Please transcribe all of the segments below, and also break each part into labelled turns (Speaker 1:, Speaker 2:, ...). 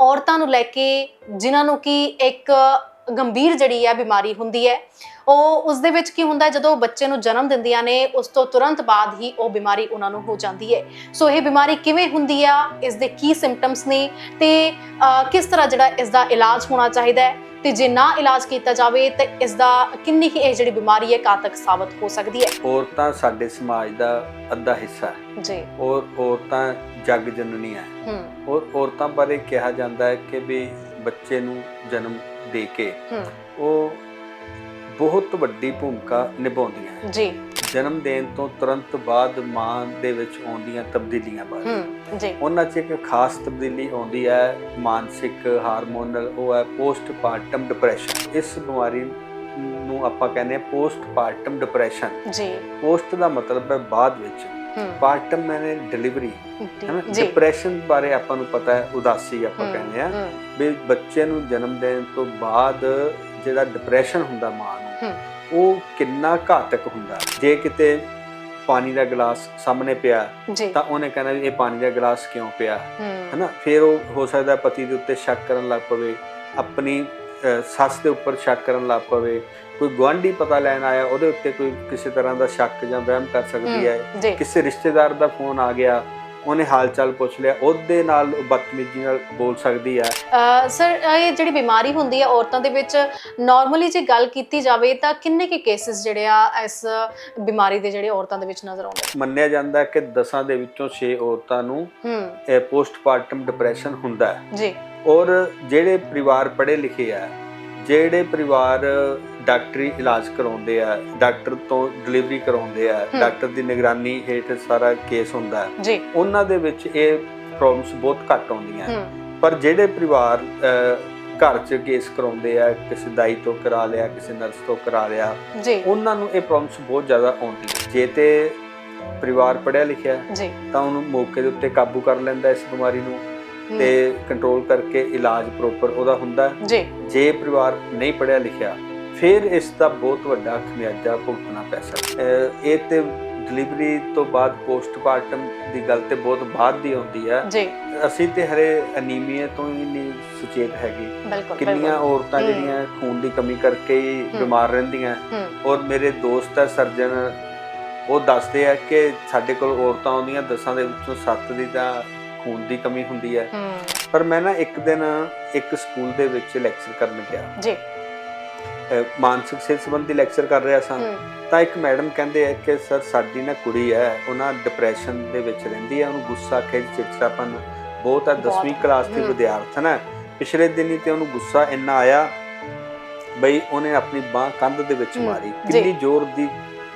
Speaker 1: ਔਰਤਾਂ ਨੂੰ ਲੈ ਕੇ ਜਿਨ੍ਹਾਂ ਨੂੰ ਕਿ ਇੱਕ ਗੰਭੀਰ ਜਿਹੜੀ ਹੈ ਬਿਮਾਰੀ ਹੁੰਦੀ ਹੈ ਉਹ ਉਸ ਦੇ ਵਿੱਚ ਕੀ ਹੁੰਦਾ ਜਦੋਂ ਬੱਚੇ ਨੂੰ ਜਨਮ ਦਿੰਦੀਆਂ ਨੇ ਉਸ ਤੋਂ ਤੁਰੰਤ ਬਾਅਦ ਹੀ ਉਹ ਬਿਮਾਰੀ ਉਹਨਾਂ ਨੂੰ ਹੋ ਜਾਂਦੀ ਹੈ। ਸੋ ਇਹ ਬਿਮਾਰੀ ਕਿਵੇਂ ਹੁੰਦੀ ਆ ਇਸ ਦੇ ਕੀ ਸਿੰਪਟਮਸ ਨੇ ਤੇ ਕਿਸ ਤਰ੍ਹਾਂ ਜਿਹੜਾ ਇਸ ਦਾ ਇਲਾਜ ਹੋਣਾ ਚਾਹੀਦਾ ਹੈ? ਤੇ ਜੇ ਨਾ ਇਲਾਜ ਕੀਤਾ ਜਾਵੇ ਤਾਂ ਇਸ ਦਾ ਕਿੰਨੀ ਹੀ ਇਹ ਜਿਹੜੀ ਬਿਮਾਰੀ ਹੈ ਘਾਤਕ ਸਾਬਤ ਹੋ ਸਕਦੀ ਹੈ?
Speaker 2: ਔਰਤਾਂ ਸਾਡੇ ਸਮਾਜ ਦਾ ਅੱਧਾ ਹਿੱਸਾ ਹੈ।
Speaker 1: ਜੀ।
Speaker 2: ਔਰ ਔਰਤਾਂ ਜਗ ਜਨਨੀ ਹੈ।
Speaker 1: ਹੂੰ।
Speaker 2: ਔਰ ਔਰਤਾਂ ਬਾਰੇ ਕਿਹਾ ਜਾਂਦਾ ਹੈ ਕਿ ਵੀ ਬੱਚੇ ਨੂੰ ਜਨਮ ਦੇ ਕੇ ਉਹ ਬਹੁਤ ਵੱਡੀ ਭੂਮਿਕਾ ਨਿਭਾਉਂਦੀਆਂ ਹੈ
Speaker 1: ਜੀ।
Speaker 2: ਜਨਮ ਦੇਣ ਤੋਂ ਤੁਰੰਤ ਬਾਅਦ ਮਾਂ ਦੇ ਵਿੱਚ ਆਉਂਦੀਆਂ ਤਬਦੀਲੀਆਂ ਬਾਰੇ।
Speaker 1: ਜੀ।
Speaker 2: ਉਹਨਾਂ 'ਚ ਇੱਕ ਖਾਸ ਤਬਦੀਲੀ ਆਉਂਦੀ ਹੈ ਮਾਨਸਿਕ ਹਾਰਮੋਨਲ ਉਹ ਹੈ ਪੋਸਟਪਾਰਟਮ ਡਿਪਰੈਸ਼ਨ। ਇਸ ਬਿਮਾਰੀ ਨੂੰ ਆਪਾਂ ਕਹਿੰਦੇ ਆ ਪੋਸਟਪਾਰਟਮ ਡਿਪਰੈਸ਼ਨ।
Speaker 1: ਜੀ।
Speaker 2: ਪੋਸਟ ਦਾ ਮਤਲਬ ਹੈ ਬਾਅਦ ਵਿੱਚ। ਪਾਰਟਮ ਮੈਨੇ ਡਿਲੀਵਰੀ ਹੈ
Speaker 1: ਜੀ।
Speaker 2: ਡਿਪਰੈਸ਼ਨ ਬਾਰੇ ਆਪਾਂ ਨੂੰ ਪਤਾ ਹੈ ਉਦਾਸੀ ਆਪਾਂ ਕਹਿੰਦੇ ਆ ਵੀ ਬੱਚੇ ਨੂੰ ਜਨਮ ਦੇਣ ਤੋਂ ਬਾਅਦ ਜਿਹੜਾ ਡਿਪਰੈਸ਼ਨ ਹੁੰਦਾ ਮਾਂ ਨੂੰ ਉਹ ਕਿੰਨਾ ਘਾਤਕ ਹੁੰਦਾ ਜੇ ਕਿਤੇ ਪਾਣੀ ਦਾ ਗਲਾਸ ਸਾਹਮਣੇ ਪਿਆ ਤਾਂ ਉਹਨੇ ਕਹਿਣਾ ਵੀ ਇਹ ਪਾਣੀ ਦਾ ਗਲਾਸ ਕਿਉਂ ਪਿਆ?
Speaker 1: ਹੂੰ।
Speaker 2: ਹੈਨਾ? ਫਿਰ ਉਹ ਹੋ ਸਕਦਾ ਪਤੀ ਦੇ ਉੱਤੇ ਸ਼ੱਕ ਕਰਨ ਲੱਗ ਪਵੇ ਆਪਣੀ ਸੱਸ ਦੇ ਉੱਪਰ ਸ਼ੱਕ ਕਰਨ ਲੱਗ ਪਵੇ ਕੋਈ ਗੁਆਂਢੀ ਪਤਾ ਲੈਣ ਆਇਆ ਉਹਦੇ ਉੱਤੇ ਕੋਈ ਕਿਸੇ ਤਰ੍ਹਾਂ ਦਾ ਸ਼ੱਕ ਜਾਂ ਵਹਿਮ ਕਰ ਸਕਦੀ ਹੈ ਕਿਸੇ ਰਿਸ਼ਤੇਦਾਰ ਦਾ ਫੋਨ ਆ ਗਿਆ ਉਹਨੇ ਹਾਲ ਚਾਲ ਪੁੱਛ ਲਿਆ ਉਹਦੇ ਨਾਲ ਬਦਤਮੀਜ਼ੀ ਨਾਲ ਬੋਲ ਸਕਦੀ ਹੈ?
Speaker 1: ਅਹ ਸਰ ਇਹ ਜਿਹੜੀ ਬਿਮਾਰੀ ਹੁੰਦੀ ਹੈ ਔਰਤਾਂ ਦੇ ਵਿੱਚ ਨਾਰਮਲੀ ਜੇ ਗੱਲ ਕੀਤੀ ਜਾਵੇ ਤਾਂ ਕਿੰਨੇ ਕੇ ਕੇਸਿਸ ਜਿਹੜੇ ਆ ਇਸ ਬਿਮਾਰੀ ਦੇ ਜਿਹੜੇ ਔਰਤਾਂ ਦੇ ਵਿੱਚ ਨਜ਼ਰ ਆਉਂਦੇ
Speaker 2: ਮੰਨਿਆ ਜਾਂਦਾ ਹੈ ਕਿ ਦਸਾਂ ਦੇ ਵਿੱਚੋਂ 6 ਔਰਤਾਂ ਨੂੰ ਇਹ ਪੋਸਟਪਾਰਟਮ ਡਿਪਰੈਸ਼ਨ ਹੁੰਦਾ ਹੈ।
Speaker 1: ਜੀ।
Speaker 2: ਔਰ ਜਿਹੜੇ ਪਰਿਵਾਰ ਪੜ੍ਹੇ ਲਿਖੇ ਆ ਜਿਹੜੇ ਪਰਿਵਾਰ ਡਾਕਟਰੀ ਇਲਾਜ ਕਰਾਉਂਦੇ ਆ ਡਾਕਟਰ ਤੋਂ ਡਿਲੀਵਰੀ ਕਰਾਉਂਦੇ ਆ। ਡਾਕਟਰ ਦੀ ਨਿਗਰਾਨੀ ਹੇਠ ਸਾਰਾ ਕੇਸ ਹੁੰਦਾ
Speaker 1: ਜੀ।
Speaker 2: ਉਹਨਾਂ ਦੇ ਵਿੱਚ ਇਹ ਪ੍ਰੋਬਲਮਸ ਬਹੁਤ ਘੱਟ ਆਉਂਦੀਆਂ ਪਰ ਜਿਹੜੇ ਪਰਿਵਾਰ ਘਰ 'ਚ ਕੇਸ ਕਰਾਉਂਦੇ ਆ ਕਿਸੇ ਦਾਈ ਤੋਂ ਕਰਾ ਲਿਆ ਕਿਸੇ ਨਰਸ ਤੋਂ ਕਰਾ ਲਿਆ ਉਹਨਾਂ ਨੂੰ ਇਹ ਪ੍ਰੋਬਲਮਸ ਬਹੁਤ ਜ਼ਿਆਦਾ ਆਉਂਦੀਆਂ ਜੇ ਤੇ ਪਰਿਵਾਰ ਪੜ੍ਹਿਆ ਲਿਖਿਆ ਤਾਂ ਉਹਨੂੰ ਮੌਕੇ ਦੇ ਉੱਤੇ ਕਾਬੂ ਕਰ ਲੈਂਦਾ ਇਸ ਬਿਮਾਰੀ ਨੂੰ ਤੇ ਕੰਟਰੋਲ ਕਰਕੇ ਇਲਾਜ ਪ੍ਰੋਪਰ ਉਹਦਾ ਹੁੰਦਾ
Speaker 1: ਜੇ।
Speaker 2: ਪਰਿਵਾਰ ਨਹੀਂ ਪੜਿਆ ਲਿਖਿਆ ਫਿਰ ਇਸ ਦਾ ਬਹੁਤ ਵੱਡਾ ਖਮਿਆਜਾ ਭੁਗਤਣਾ ਪੈ ਸਕਦਾ ਇਹ ਤੇ ਡਿਲੀਵਰੀ ਤੋਂ ਬਾਅਦ ਪੋਸਟਮਾਰਟਮ ਦੀ ਗੱਲ ਤੇ ਬਹੁਤ ਬਾਅਦ ਦੀ ਆਉਂਦੀ ਹੈ।
Speaker 1: ਜੀ।
Speaker 2: ਅਸੀਂ ਤੇ ਹਰੇ ਅਨੀਮੀਆ ਤੋਂ ਹੀ ਨਹੀਂ ਸੁਚੇਤ ਹੈਗੇ। ਕਿੰਨੀਆਂ ਔਰਤਾਂ। ਜਿਹੜੀਆਂ ਖੂਨ ਦੀ ਕਮੀ ਕਰਕੇ ਹੀ ਬਿਮਾਰ ਰਹਿੰਦੀਆਂ। ਔਰ ਮੇਰੇ ਦੋਸਤ ਹੈ ਸਰਜਨ ਉਹ ਦੱਸਦੇ ਆ ਕਿ ਸਾਡੇ ਕੋਲ ਔਰਤਾਂ ਆਉਂਦੀਆਂ ਦਸਾਂ ਦੇ ਵਿੱਚੋਂ 7 ਦੀ ਤਾਂ ਖੂਨ ਦੀ ਕਮੀ ਹੁੰਦੀ ਹੈ। ਪਰ ਮੈਂ ਨਾ ਇੱਕ ਦਿਨ ਇੱਕ ਸਕੂਲ ਦੇ ਵਿੱਚ ਲੈਕਚਰ ਕਰਨ ਗਿਆ।
Speaker 1: ਜੀ।
Speaker 2: ਮਾਨਸਿਕ ਸਿਹਤ ਸੰਬੰਧੀ ਲੈਕਚਰ ਕਰ ਰਿਹਾ ਸਾਂ ਤਾਂ ਇੱਕ ਮੈਡਮ ਕਹਿੰਦੇ ਆ ਕਿ ਸਰ ਸਾਡੀ ਨਾ ਕੁੜੀ ਹੈ ਉਹਨਾਂ ਡਿਪਰੈਸ਼ਨ ਦੇ ਵਿੱਚ ਰਹਿੰਦੀ ਹੈ ਉਹਨੂੰ ਗੁੱਸਾ ਖਿਝ ਚਿੜਚਿੜਾਪਨ ਬਹੁਤ ਹੈ 10ਵੀਂ
Speaker 1: ਬਹੁਤ।
Speaker 2: ਕਲਾਸ ਦੀ। ਵਿਦਿਆਰਥਣ ਹੈ ਪਿਛਲੇ ਦਿਨੀ ਤੇ ਉਹਨੂੰ ਗੁੱਸਾ ਇੰਨਾ ਆਇਆ ਬਈ ਉਹਨੇ ਆਪਣੀ ਬਾਹ ਕੰਧ ਦੇ ਵਿੱਚ ਮਾਰੀ। ਕਿੰਨੀ ਜ਼ੋਰ ਦੀ